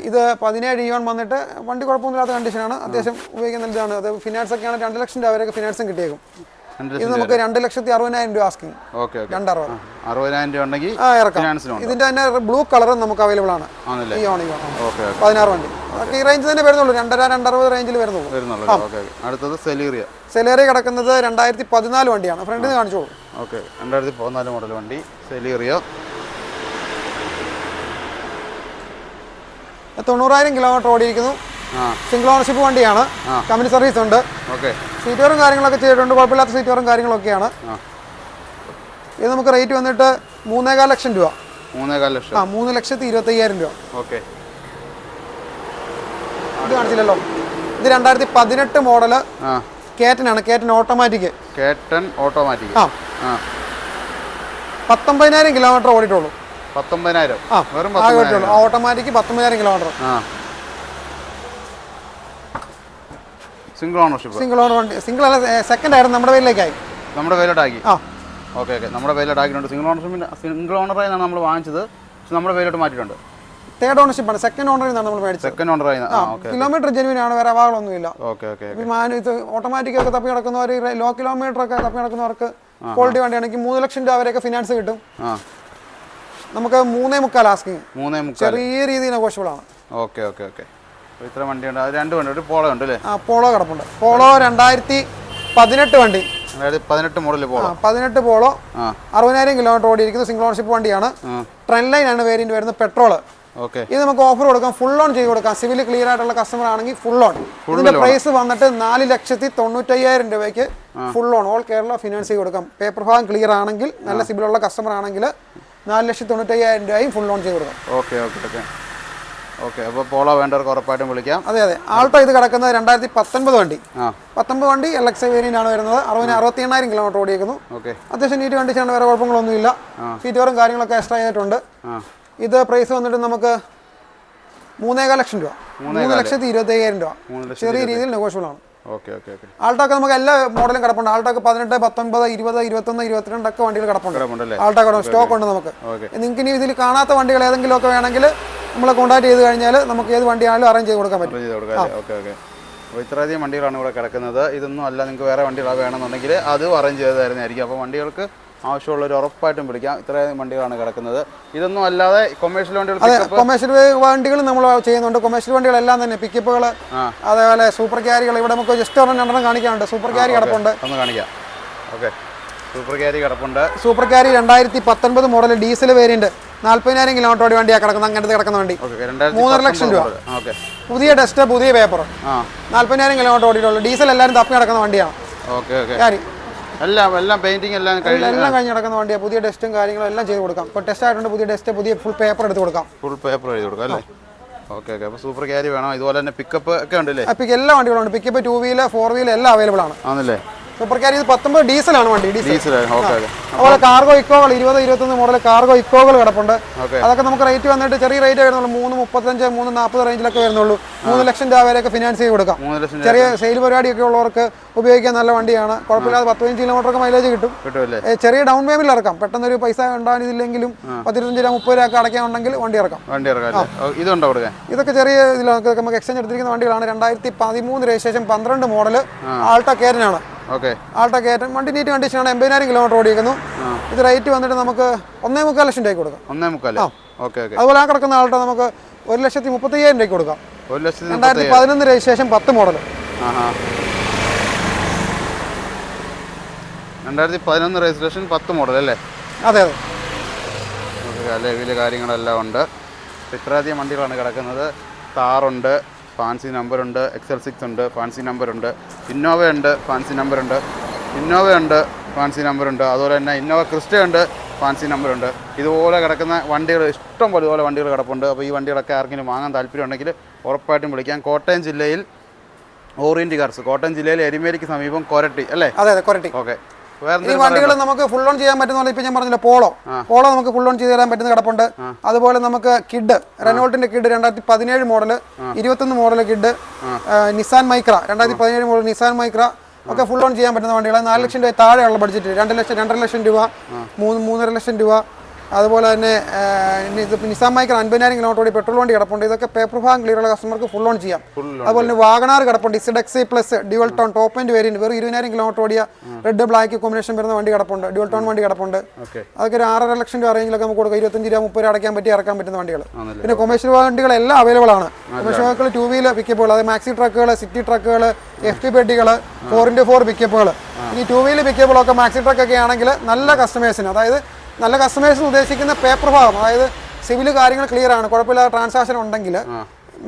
ഇത് പതിനേഴ് ഇയോൺ വന്നിട്ട് വണ്ടി കുഴപ്പമൊന്നുമില്ലാത്ത കണ്ടീഷനാണ് അത്യാവശ്യം ഉപയോഗിക്കുന്ന ഇതാണ്. അത് ഫിനാൻസ് ഒക്കെയാണ് രണ്ട് ലക്ഷം രൂപ വരെയൊക്കെ ഫിനാൻസും കിട്ടിയേക്കും. ഇത് നമുക്ക് രണ്ട് ലക്ഷത്തി അറുപതിനായിരം രൂപ ആസ്കിങ് ഓക്കെ ഓക്കെ രണ്ടറുപത് അറുപതിനായിരം രൂപ ഉണ്ടെങ്കിൽ ആ ഇതിന്റെ തന്നെ ബ്ലൂ കളറും നമുക്ക് അവൈലബിൾ ആണ്. ഈ ഓക്കെ പതിനാറ് വണ്ടി. ഈ റേഞ്ച് തന്നെ വരുന്നുള്ളൂ. രണ്ടര രണ്ടറുപത് റേഞ്ചിൽ വരുന്നുള്ളൂ. അടുത്തത് സെലീറിയ സെലേറി കിടക്കുന്നത് രണ്ടായിരത്തി പതിനാല് വണ്ടിയാണ്. ഫ്രണ്ടിൽ നിന്ന് കാണിച്ചോളൂ. ഓക്കെ രണ്ടായിരത്തി പതിനാല് മോഡൽ വണ്ടി. സെലേറിയ തൊണ്ണൂറായിരം കിലോമീറ്റർ ഓടിയിരിക്കുന്നു. സിംഗിൾ ഓണർഷിപ്പ് വണ്ടിയാണ്. കമ്പനി സർവീസ് ഉണ്ട്. സീറ്റോറും കാര്യങ്ങളൊക്കെ ചെയ്തിട്ടുണ്ട്. കുഴപ്പമില്ലാത്ത സീറ്ററും കാര്യങ്ങളൊക്കെയാണ്. ഇത് നമുക്ക് റേറ്റ് വന്നിട്ട് മൂന്നേകാൽ ലക്ഷം രൂപ. മൂന്നേകാൽ ലക്ഷം. ആ മൂന്ന് ലക്ഷത്തി ഇരുപത്തി അയ്യായിരം രൂപ. ഓക്കെ ഇത് കാണിച്ചില്ലല്ലോ. ഇത് രണ്ടായിരത്തി പതിനെട്ട് മോഡൽ കേറ്റനാണ്. കേറ്റൻ ഓട്ടോമാറ്റിക് കേറ്റൻ ഓട്ടോമാറ്റിക് ആ. പത്തൊമ്പതിനായിരം കിലോമീറ്റർ ഓടിയിട്ടുള്ളൂ. പത്തൊമ്പതിനായിരം. ആ. വെറും ആ ഓട്ടോമാറ്റിക് പത്തൊമ്പതിനായിരം കിലോമീറ്റർ ആ സിംഗിൾ ഓണർഷിപ്പ് സിംഗിൾ ഓണർ വണ്ടി. സിംഗിൾ അല്ല സെക്കൻഡ് ആയിരുന്നു നമ്മുടെ പേരിലേക്കായി നമ്മുടെ പേരിലോട്ടാക്കി ആ. ഓക്കെ ഓക്കെ നമ്മുടെ പേരിലോട്ടാക്കിയിട്ടുണ്ട് സിംഗിൾ ഓണർഷിപ്പിന് സിംഗിൾ ഓണറായിരുന്നു നമ്മൾ വാങ്ങിച്ചത്. പക്ഷെ നമ്മുടെ പേരിലോട്ട് മാറ്റിയിട്ടുണ്ട്. തേർഡ് ഓണർഷിപ്പ് ആണ്. സെക്കൻഡ് ഓണറിൽ നിന്നാണ് നമ്മൾ മേടിച്ചത്. സെക്കൻഡ് ഓണർ കിലോമീറ്റർ ജെനുവിൻ ആണ്. വേറെ അപാകങ്ങളൊന്നുമില്ല ഓക്കെ ഓക്കെ ഇത് ഓട്ടോമാറ്റിക് ഒക്കെ തപ്പി നടക്കുന്നവർ ലോ കിലോമീറ്റർ ഒക്കെ തപ്പി നടക്കുന്നവർക്ക് ക്വാളിറ്റി വണ്ടിയാണെങ്കിൽ മൂന്ന് ലക്ഷം രൂപ വരെയൊക്കെ ഫിനാൻസ് കിട്ടും. നമുക്ക് മൂന്നേ മുക്കാൽ ആസ്കിങ് മൂന്നേ മുക്കാൽ. ചെറിയ രീതിയിൽ നെഗോഷ്യബിൾ ആണ്. ഓക്കെ ഓക്കെ ഓക്കെ ഇത്ര വണ്ടിയുണ്ട്. അത് രണ്ട് വണ്ടി ഒരു പോളോ ഉണ്ട് അല്ലേ? ആ പോളോ കിടപ്പുണ്ട്. പോളോ രണ്ടായിരത്തി പതിനെട്ട് വണ്ടി. പതിനെട്ട് മോഡൽ പോളോ. പതിനെട്ട് പോളോ. അറുപതിനായിരം കിലോമീറ്റർ ഓടിയിരിക്കുന്ന സിംഗിൾ ഓണർഷിപ്പ് വണ്ടിയാണ്. ട്രെൻഡ് ലൈൻ ആണ് വേരിയന്റ് വരുന്നത് പെട്രോൾ ഓക്കെ. ഇത് നമുക്ക് ഓഫർ കൊടുക്കാം ഫുൾ ഓൺ ചെയ്ത് കൊടുക്കാം. സിവിൽ ക്ലിയർ ആയിട്ടുള്ള കസ്റ്റമർ ആണെങ്കിൽ ഫുൾ ഓൺ ഇതിന്റെ പ്രൈസ് വന്നിട്ട് നാല് ലക്ഷത്തി തൊണ്ണൂറ്റയ്യായിരം രൂപയ്ക്ക് full on all Kerala finance ചെയ്ത് കൊടുക്കാം. പേപ്പർ ഭാഗം ക്ലിയർ ആണെങ്കിൽ നല്ല സിവിലുള്ള കസ്റ്റമർ ആണെങ്കിൽ നാല് ലക്ഷത്തി തൊണ്ണൂറ്റയ്യായിരം രൂപയും ഫുൾ ഓൺ ചെയ്ത് കൊടുക്കാം. Okay okay okay. ഓക്കെ അപ്പോൾ പോളോ വേണ്ടവർക്ക് ഉറപ്പായിട്ടും വിളിക്കാം. അതെ അതെ. ആൾട്ടോ ഇത് കിടക്കുന്നത് രണ്ടായിരത്തി പത്തൊൻപത് വണ്ടി പത്തൊമ്പത് വണ്ടി എൽ എക്സ് വേരിയന്റ് ആണ് വരുന്നത്. അറുപതിന് അറുപത്തി എണ്ണായിരം കിലോമീറ്റർ ഓടിയേക്കുന്നു. ഓക്കെ. അത്യാവശ്യം നീറ്റ് കണ്ടീഷനാണ് വേറെ കുഴപ്പങ്ങളൊന്നുമില്ല. ഫീറ്റോറും കാര്യങ്ങളൊക്കെ എക്സ്ട്രാ ചെയ്തിട്ടുണ്ട് ഇത് പ്രൈസ് വന്നിട്ട് നമുക്ക് മൂന്നേകാൽ ലക്ഷം രൂപ. മൂന്ന് ലക്ഷത്തി ഇരുപത്തി അയ്യായിരം രൂപ ചെറിയ രീതിയിൽ നെഗോഷ്യബിൾ ആണ്. Okay okay okay. ആൾട്ടോക്ക് നമുക്ക് എല്ലാ മോഡലും കിടപ്പുണ്ട്. ആൾട്ടോക്ക് പതിനെട്ട് പത്തൊൻപത് ഇരുപത് ഇരുപത്തൊന്ന് ഇരുപത്തിരണ്ടൊക്കെ വണ്ടികൾ കിടപ്പുണ്ട്. ആൾട്ടോക്ക് സ്റ്റോക്ക് ഉണ്ട് നമുക്ക്. നിങ്ങൾക്ക് ഇനി ഇതിൽ കാണാത്ത വണ്ടികൾ ഏതെങ്കിലും ഒക്കെ വേണമെങ്കിൽ നമ്മളെ കോൺടാക്ട് ചെയ്ത് കഴിഞ്ഞാൽ നമുക്ക് ഏത് വണ്ടിയാണെങ്കിലും അറേഞ്ച് ചെയ്ത് കൊടുക്കാൻ പറ്റും. ചെയ്ത് കൊടുക്കാം ഓക്കെ ഓക്കെ അപ്പോൾ ഇത്രയധികം വണ്ടികളാണ് ഇവിടെ കിടക്കുന്നത്. ഇതൊന്നും അല്ല നിങ്ങൾക്ക് വേറെ വണ്ടികൾ വേണമെന്നുണ്ടെങ്കിൽ അതും അറേഞ്ച് ചെയ്ത് തരുന്നതായിരിക്കും അപ്പോൾ വണ്ടികൾക്ക് ആവശ്യമുള്ള ഒരു ഉറപ്പായിട്ടും പിടിക്കാം. ഇത്രയധികം വണ്ടികളാണ് കിടക്കുന്നത്. ഇതൊന്നും അല്ലാതെ കൊമേഴ്ഷ്യൽ വണ്ടികൾ അതെ കൊമേഴ്ഷ്യൽ വണ്ടികൾ നമ്മൾ ചെയ്യുന്നുണ്ട്. കൊമേഴ്ഷ്യൽ വണ്ടികളെല്ലാം തന്നെ പിക്കപ്പുകൾ അതേപോലെ സൂപ്പർ ക്യാരികൾ ഇവിടെ നമുക്ക് ജസ്റ്റ് ഒരെണ്ണം രണ്ടെണ്ണം കാണിക്കാനുണ്ട്. സൂപ്പർ ക്യാരി കിടപ്പുണ്ട്. ഒന്ന് കാണിക്കാം. ഓക്കെ സൂപ്പർ ക്യാരി കിടപ്പുണ്ട്. സൂപ്പർ ക്യാരി രണ്ടായിരത്തി പത്തൊൻപത് മോഡൽ ഡീസൽ വേരിയന്റ് നാല്പതിനായിരം കിലോമീറ്റർ ഓടി വണ്ടിയാണ് കിടക്കുന്നത് അങ്ങനത്തെ കിടക്കുന്ന വണ്ടി. മൂന്നര ലക്ഷം രൂപ. ഓക്കെ. പുതിയ ടെസ്റ്റ് പുതിയ പേപ്പർ നാല്പതിനായിരം കിലോമീറ്റർ ഓടിയിട്ടുള്ളൂ. ഡീസൽ എല്ലാവരും തപ്പി കിടക്കുന്ന വണ്ടിയാണ് ക്യാരി എല്ലാം എല്ലാം പെയിന്റിംഗ് എല്ലാം കഴിഞ്ഞ് എല്ലാം കഴിഞ്ഞ് നടക്കുന്ന വണ്ടിയാണ് പുതിയ ടെസ്റ്റും കാര്യങ്ങളും എല്ലാം ചെയ്ത് കൊടുക്കാം. ഇപ്പോൾ ടെസ്റ്റ് ആയിട്ടുണ്ട് പുതിയ ടെസ്റ്റ് പുതിയ ഫുൾ പേപ്പർ എടുത്ത് കൊടുക്കാം. ഫുൾ പേപ്പർ എഴുതി കൊടുക്കാം അല്ലേ? Okay okay. അപ്പോൾ സൂപ്പർ ക്യാരി വേണം. ഇതുപോലെ തന്നെ പിക്കപ്പ് ഒക്കെ ഉണ്ടല്ലേ? എല്ലാ വണ്ടികളും ഉണ്ട്. Pickup two wheeler four wheeler എല്ലാം അവൈലബിൾ ആണ്. ആണല്ലേ? സൂപ്പർ കാരി ഇത് പത്തൊമ്പത് ഡീസലാണ് വണ്ടി ഡീസൽ. അതുപോലെ കാർഗോ ഇക്കോകൾ ഇരുപത് ഇരുപത്തൊന്ന് മോഡൽ കാർഗോ ഇക്കോകൾ കിടപ്പുണ്ട്. അതൊക്കെ നമുക്ക് റേറ്റ് വന്നിട്ട് ചെറിയ റേറ്റ് വരുന്നുള്ളൂ. മൂന്ന് മുപ്പത്തഞ്ച് മൂന്ന് നാൽപ്പത് റേഞ്ചിലൊക്കെ വരുന്നുള്ളൂ. മൂന്ന് ലക്ഷം രൂപ വരെയൊക്കെ ഫിനാൻസ് ചെയ്ത് കൊടുക്കാം. ചെറിയ സെയിൽ പരിപാടിയൊക്കെ ഉള്ളവർക്ക് ഉപയോഗിക്കാൻ നല്ല വണ്ടിയാണ്. കുഴപ്പമില്ലാതെ പത്ത് പതിനഞ്ച് കിലോമീറ്റർ ഒക്കെ മൈലേജ് കിട്ടും. ചെറിയ ഡൗൺ പേയ്മെന്റിൽ ഇറക്കാം. പെട്ടെന്ന് ഒരു പൈസ ഉണ്ടാകുന്നില്ലെങ്കിലും പത്തിരുപത്തഞ്ച് രൂപ മുപ്പത് രൂപ ഒക്കെ അടയ്ക്കാനുണ്ടെങ്കിൽ വണ്ടി ഇറക്കാം. വണ്ടി ഇറക്കാം ഇതുണ്ടോ ഇതൊക്കെ ചെറിയ ഇതിലൊക്കെ നമുക്ക് എക്സ്ചേഞ്ച് എടുത്തിരിക്കുന്ന വണ്ടികളാണ്. രണ്ടായിരത്തി പതിമൂന്ന് രജിസ്ട്രേഷൻ പന്ത്രണ്ട് മോഡൽ ആൾട്ട കേരനാണ് ഓക്കെ. ആൾട്ടോ കേരൻ വണ്ടി നീറ്റ് കണ്ടീഷനാണ്. എൺപതിനായിരം കിലോമീറ്റർ ഓടിക്കുന്നു ഇത് റേറ്റ് വന്നിട്ട് നമുക്ക് ഒന്നേ മുക്കാൽ ലക്ഷം രൂപയ്ക്ക് കൊടുക്കാം. ഒന്നേ മുക്കാൽ ഓക്കെ ഓക്കെ. അതുപോലെ ആ കിടക്കുന്ന ആൾട്ടോ നമുക്ക് ഒരു ലക്ഷത്തി മുപ്പത്തയ്യായിരം രൂപയ്ക്ക് കൊടുക്കാം. ഒരു ലക്ഷത്തി രണ്ടായിരത്തി പതിനൊന്ന് രജിസ്ട്രേഷൻ പത്ത് മോഡൽ രണ്ടായിരത്തി പതിനൊന്ന് രജിസ്ട്രേഷൻ പത്ത് മോഡൽ അല്ലേ? അതെ അതെ. ഓക്കെ ലെവിൽ കാര്യങ്ങളെല്ലാം ഉണ്ട്. ഇത്രയധികം വണ്ടികളാണ് കിടക്കുന്നത്. താറുണ്ട്. ഫാൻസി നമ്പറുണ്ട് എക്സൽ സിക്സ് ഉണ്ട് ഫാൻസി നമ്പറുണ്ട് ഇന്നോവ ഉണ്ട് ഫാൻസി നമ്പറുണ്ട് ഇന്നോവ ഉണ്ട് ഫാൻസി നമ്പറുണ്ട് അതുപോലെ തന്നെ ഇന്നോവ ക്രിസ്റ്റ ഉണ്ട് ഫാൻസി നമ്പറുണ്ട്. ഇതുപോലെ കിടക്കുന്ന വണ്ടികൾ ഇഷ്ടം പോലെ വണ്ടികൾ കിടപ്പുണ്ട്. അപ്പോൾ ഈ വണ്ടികളൊക്കെ ആർക്കെങ്കിലും വാങ്ങാൻ താല്പര്യമുണ്ടെങ്കിൽ ഉറപ്പായിട്ടും വിളിക്കാം. കോട്ടയം ജില്ലയിൽ ഓറിയന്റ് കാർസ് കോട്ടയം ജില്ലയിൽ എരുമേലിക്ക് സമീപം കൊരട്ടി അല്ലേ? അതെ അതെ കൊരട്ടി. ഓക്കെ. ഈ വണ്ടികൾ നമുക്ക് ഫുൾ ഓൺ ചെയ്യാൻ പറ്റുന്ന ഇപ്പൊ ഞാൻ പറഞ്ഞില്ല പോളോ. പോളോ നമുക്ക് ഫുൾ ഓൺ ചെയ്ത് തരാൻ പറ്റുന്ന കിടപ്പുണ്ട്. അതുപോലെ നമുക്ക് കിഡ് റെനോൾട്ടിന്റെ കിഡ് രണ്ടായിരത്തി പതിനേഴ് മോഡൽ ഇരുപത്തൊന്ന് മോഡൽ കിഡ് നിസാൻ മൈക്ര രണ്ടായിരത്തി പതിനേഴ് മോഡൽ നിസാൻ മൈക്ര ഒക്കെ ഫുൾ ഓൺ ചെയ്യാൻ പറ്റുന്ന വണ്ടികൾ നാല് ലക്ഷം രൂപ താഴെയുള്ള ബഡ്ജറ്റ് രണ്ട് ലക്ഷം രണ്ടര ലക്ഷം രൂപ മൂന്ന് മൂന്നര ലക്ഷം രൂപ അതുപോലെ തന്നെ ആ, ഇനി മൈക്കൽ അൻപതിനായിരം കിലോമീറ്റർ ഓടി പെട്രോൾ വണ്ടി കിടപ്പുണ്ട്. ഇതൊക്കെ പേപ്പർ ഭാഗം ക്ലിയർ ഉള്ള കസ്റ്റമർക്ക് ഫുൾ ഓൺ ചെയ്യാം. അതുപോലെ തന്നെ വാഗണാർ കിടപ്പുണ്ട്. Z X plus dual tone top end variant വെറും ഇരുപതിനായിരം കിലോമീറ്റർ ഓടിയ റെഡ് ബ്ലാക്ക് കോമ്പിനേഷൻ വരുന്ന വണ്ടി കിടപ്പുണ്ട്. ഡ്യുവൽ ടോൺ വണ്ടി കിടപ്പുണ്ട്. അതൊക്കെ ഒരു ആറര ലക്ഷം രൂപ റേഞ്ചിലൊക്കെ നമുക്ക് കൊടുക്കാം. ഇരുപത്തഞ്ച് രൂപ മുപ്പത് രൂപ അടയ്ക്കാൻ പറ്റി ഇറക്കാൻ പറ്റുന്ന വണ്ടികൾ. പിന്നെ കൊമേഴ്ഷ്യൽ വണ്ടികളെല്ലാം അവൈലബിൾ ആണ്. കൊമേഴ്ഷ്യൽ വാഹനങ്ങൾ ടൂ വീലർ പിക്കപ്പുകൾ അതായത് മാക്സി ട്രക്കുകൾ സിറ്റി ട്രക്കുകൾ എഫ് ടി പെട്ടികൾ ഫോർ ഇന്റു ഫോർ പിക്കപ്പുകൾ ഇനി ടൂ വീലർ പിക്കപ്പുകളൊക്കെ മാക്സി ട്രക്കൊക്കെ ആണെങ്കിൽ നല്ല കസ്റ്റമേഴ്സിന് അതായത് നല്ല കസ്റ്റമേഴ്സ് ഉദ്ദേശിക്കുന്ന പേപ്പർ ഭാഗം അതായത് സിവിൽ കാര്യങ്ങൾ ക്ലിയർ ആണ്. കുഴപ്പമില്ലാത്ത ട്രാൻസാക്ഷൻ ഉണ്ടെങ്കിൽ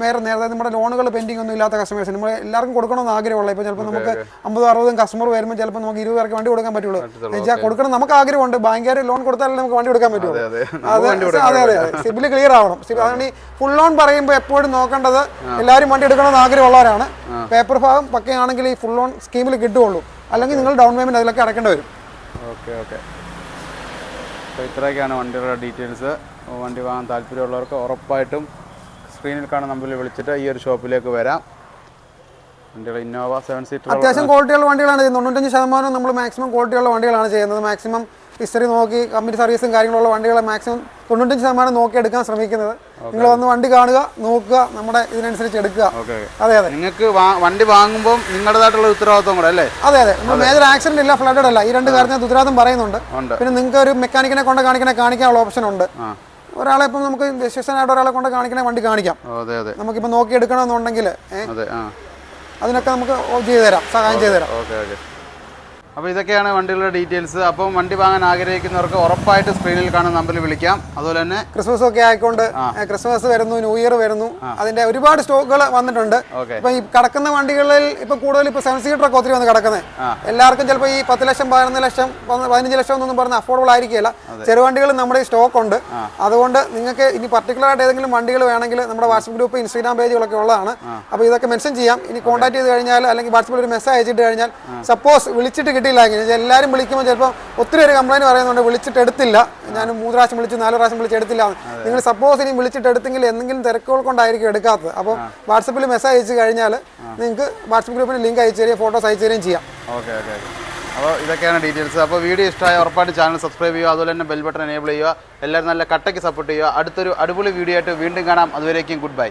വേറെ നേരത്തെ നമ്മുടെ ലോണുകൾ പെൻഡിങ് ഒന്നും ഇല്ലാത്ത കസ്റ്റമേഴ്സ് നമ്മൾ എല്ലാവർക്കും കൊടുക്കണമെന്ന് ആഗ്രഹമുള്ള. ഇപ്പോൾ ചിലപ്പോൾ നമുക്ക് അമ്പതും അറുപതും കസ്റ്റമർ വരുമ്പോൾ ചിലപ്പോൾ നമുക്ക് ഇരുപത് പേർക്ക് വണ്ടി കൊടുക്കാൻ പറ്റുള്ളൂ. എന്നുവെച്ചാൽ കൊടുക്കണം നമുക്ക് ആഗ്രഹമുണ്ട്. ബാങ്കുകാർ ലോൺ കൊടുത്താലേ നമുക്ക് വണ്ടി കൊടുക്കാൻ പറ്റുള്ളൂ. അതെ അതെ. സിബിൽ ക്ലിയർ ആവണം. അതാണ് ഈ ഫുൾ ലോൺ പറയുമ്പോൾ എപ്പോഴും നോക്കേണ്ടത് എല്ലാവരും വണ്ടി എടുക്കണമെന്ന് ആഗ്രഹമുള്ളവരാണ്. പേപ്പർ ഭാഗം പക്കയാണെങ്കിൽ ഈ ഫുൾ ലോൺ സ്കീമിൽ കിട്ടുകയുള്ളൂ. അല്ലെങ്കിൽ നിങ്ങൾ ഡൗൺ പേയ്മെന്റ് അതിലൊക്കെ അടക്കേണ്ടി വരും. Okay okay. അപ്പോൾ ഇത്രയൊക്കെയാണ് വണ്ടികളുടെ ഡീറ്റെയിൽസ്. വണ്ടി വാങ്ങാൻ താല്പര്യമുള്ളവർക്ക് ഉറപ്പായിട്ടും സ്ക്രീനിൽ കാണുന്ന നമ്പറിൽ വിളിച്ചിട്ട് ഈ ഒരു ഷോപ്പിലേക്ക് വരാം. വണ്ടികൾ ഇന്നോവ സെവൻ സീറ്റർ അത്യാവശ്യം ക്വാളിറ്റിയുള്ള വണ്ടികളാണ് ചെയ്യുന്നത്. തൊണ്ണൂറ്റഞ്ച് ശതമാനം നമ്മൾ മാക്സിമം ക്വാളിറ്റിയുള്ള വണ്ടികളാണ് ചെയ്യുന്നത്. മാക്സിമം ഹിസ്റ്ററി നോക്കി കമ്പനി സർവീസും കാര്യങ്ങളുള്ള വണ്ടികളെ മാക്സിമം തൊണ്ണൂറ്റഞ്ച് ശതമാനം നോക്കി എടുക്കാൻ ശ്രമിക്കുന്നത് നിങ്ങൾ വന്ന് വണ്ടി കാണുക നോക്കുക നമ്മുടെ ഇതിനനുസരിച്ച് എടുക്കുക. അതെ അതെ. നിങ്ങൾക്ക് വണ്ടി വാങ്ങുമ്പോൾ നിങ്ങളുടേതായിട്ടുള്ള ഉത്തരവാദിത്വം കൂടെ അല്ലേ? അതെ അതെ. നമ്മൾ മേജർ ആക്സിഡന്റ് ഇല്ല ഫ്ലഡഡ് അല്ല. ഈ രണ്ട് കാര്യത്തിന് ഉത്തരവാദിത്വം പറയുന്നുണ്ട്. പിന്നെ നിങ്ങൾക്ക് ഒരു മെക്കാനിക്കിനെ കൊണ്ട് കാണിക്കണേ കാണിക്കാനുള്ള ഓപ്ഷൻ ഉണ്ട്. ഒരാളെ ഇപ്പം നമുക്ക് വിശ്വസനായിട്ട് ഒരാളെ കൊണ്ട് കാണിക്കണേ വണ്ടി കാണിക്കാം. നമുക്കിപ്പോൾ നോക്കി എടുക്കണമെന്നുണ്ടെങ്കിൽ അതിനൊക്കെ നമുക്ക് ചെയ്തു തരാം സഹായം ചെയ്തു തരാം ഓക്കെ ഓക്കെ. അപ്പോൾ ഇതൊക്കെയാണ് വണ്ടികളുടെ ഡീറ്റെയിൽസ്. അപ്പം വണ്ടി വാങ്ങാൻ ആഗ്രഹിക്കുന്നവർക്ക് ഉറപ്പായിട്ട് സ്ക്രീനിൽ കാണുന്ന നമ്പറിൽ വിളിക്കാം. അതുപോലെ തന്നെ ക്രിസ്മസ് ഒക്കെ ആയിക്കൊണ്ട് ക്രിസ്മസ് വരുന്നു ന്യൂ ഇയർ വരുന്നു. അതിന്റെ ഒരുപാട് സ്റ്റോക്കുകൾ വന്നിട്ടുണ്ട്. ഇപ്പൊ ഈ കടക്കുന്ന വണ്ടികളിൽ ഇപ്പൊ കൂടുതൽ ഇപ്പൊ സെവൻ സീറ്റർ ഒക്കെ ഒത്തിരി വന്ന് കിടക്കുന്നത് എല്ലാവർക്കും ചിലപ്പോൾ ഈ പത്ത് ലക്ഷം പതിനൊന്ന് ലക്ഷം പതിന- പതിനഞ്ച് ലക്ഷം എന്നൊന്നും പറഞ്ഞ അഫോർഡബിൾ ആയിരിക്കില്ല ചെറുവണ്ടികൾ നമ്മുടെ സ്റ്റോക്ക് ഉണ്ട്. അതുകൊണ്ട് നിങ്ങൾക്ക് ഇനി പർട്ടിക്കുലർ ആയിട്ട് ഏതെങ്കിലും വണ്ടികൾ വേണമെങ്കിൽ നമ്മുടെ വാട്സപ്പ് ഗ്രൂപ്പ് ഇൻസ്റ്റാഗ്രാം പേജുകളൊക്കെ ഉള്ളതാണ്. അപ്പോൾ ഇതൊക്കെ മെൻഷൻ ചെയ്യാം. ഇനി കോൺടാക്ട് ചെയ്ത് കഴിഞ്ഞാൽ അല്ലെങ്കിൽ വാട്സപ്പിൽ ഒരു മെസ്സേജ് അയച്ചിട്ട് കഴിഞ്ഞാൽ സപ്പോസ് വിളിച്ചിട്ട് കിട്ടിയില്ല എങ്കിൽ എല്ലാവരും വിളിക്കുമ്പോൾ ചിലപ്പോൾ ഒത്തിരി ഒരു കംപ്ലൈന്റ് പറയുന്നുണ്ട് വിളിച്ചിട്ട് എടുത്തില്ല. ഞാൻ മൂന്ന് പ്രാവശ്യം വിളിച്ചു നാല് പ്രാവശ്യം വിളിച്ച് എടുത്തില്ല. നിങ്ങൾ സപ്പോസ് ഇനി വിളിച്ചിട്ട് എടുത്തെങ്കിൽ എന്തെങ്കിലും തിരക്കുകൾ കൊണ്ടായിരിക്കും എടുക്കാത്തത്. അപ്പോൾ വാട്സപ്പിൽ മെസ്സേജ് അയച്ചു കഴിഞ്ഞാൽ നിങ്ങൾക്ക് വാട്സപ്പ് ഗ്രൂപ്പിന് ലിങ്ക് അയച്ചു തരികയും ഫോട്ടോസ് അയച്ചു തരികയും ചെയ്യാം. Okay okay okay. അപ്പോൾ ഇതൊക്കെയാണ് ഡീറ്റെയിൽസ് അപ്പോൾ വീഡിയോ ഇഷ്ടമായ ഉറപ്പായിട്ട് ചാനൽ സബ്സ്ക്രൈബ് ചെയ്യുക അതുപോലെ തന്നെ ബെൽ ബട്ടൺ എനേബിൾ ചെയ്യുക. എല്ലാവരും നല്ല കട്ടയ്ക്ക് സപ്പോർട്ട് ചെയ്യുക. അടുത്തൊരു അടിപൊളി വീഡിയോ ആയിട്ട് വീണ്ടും കാണാം. അതുവരേക്കും ഗുഡ് ബൈ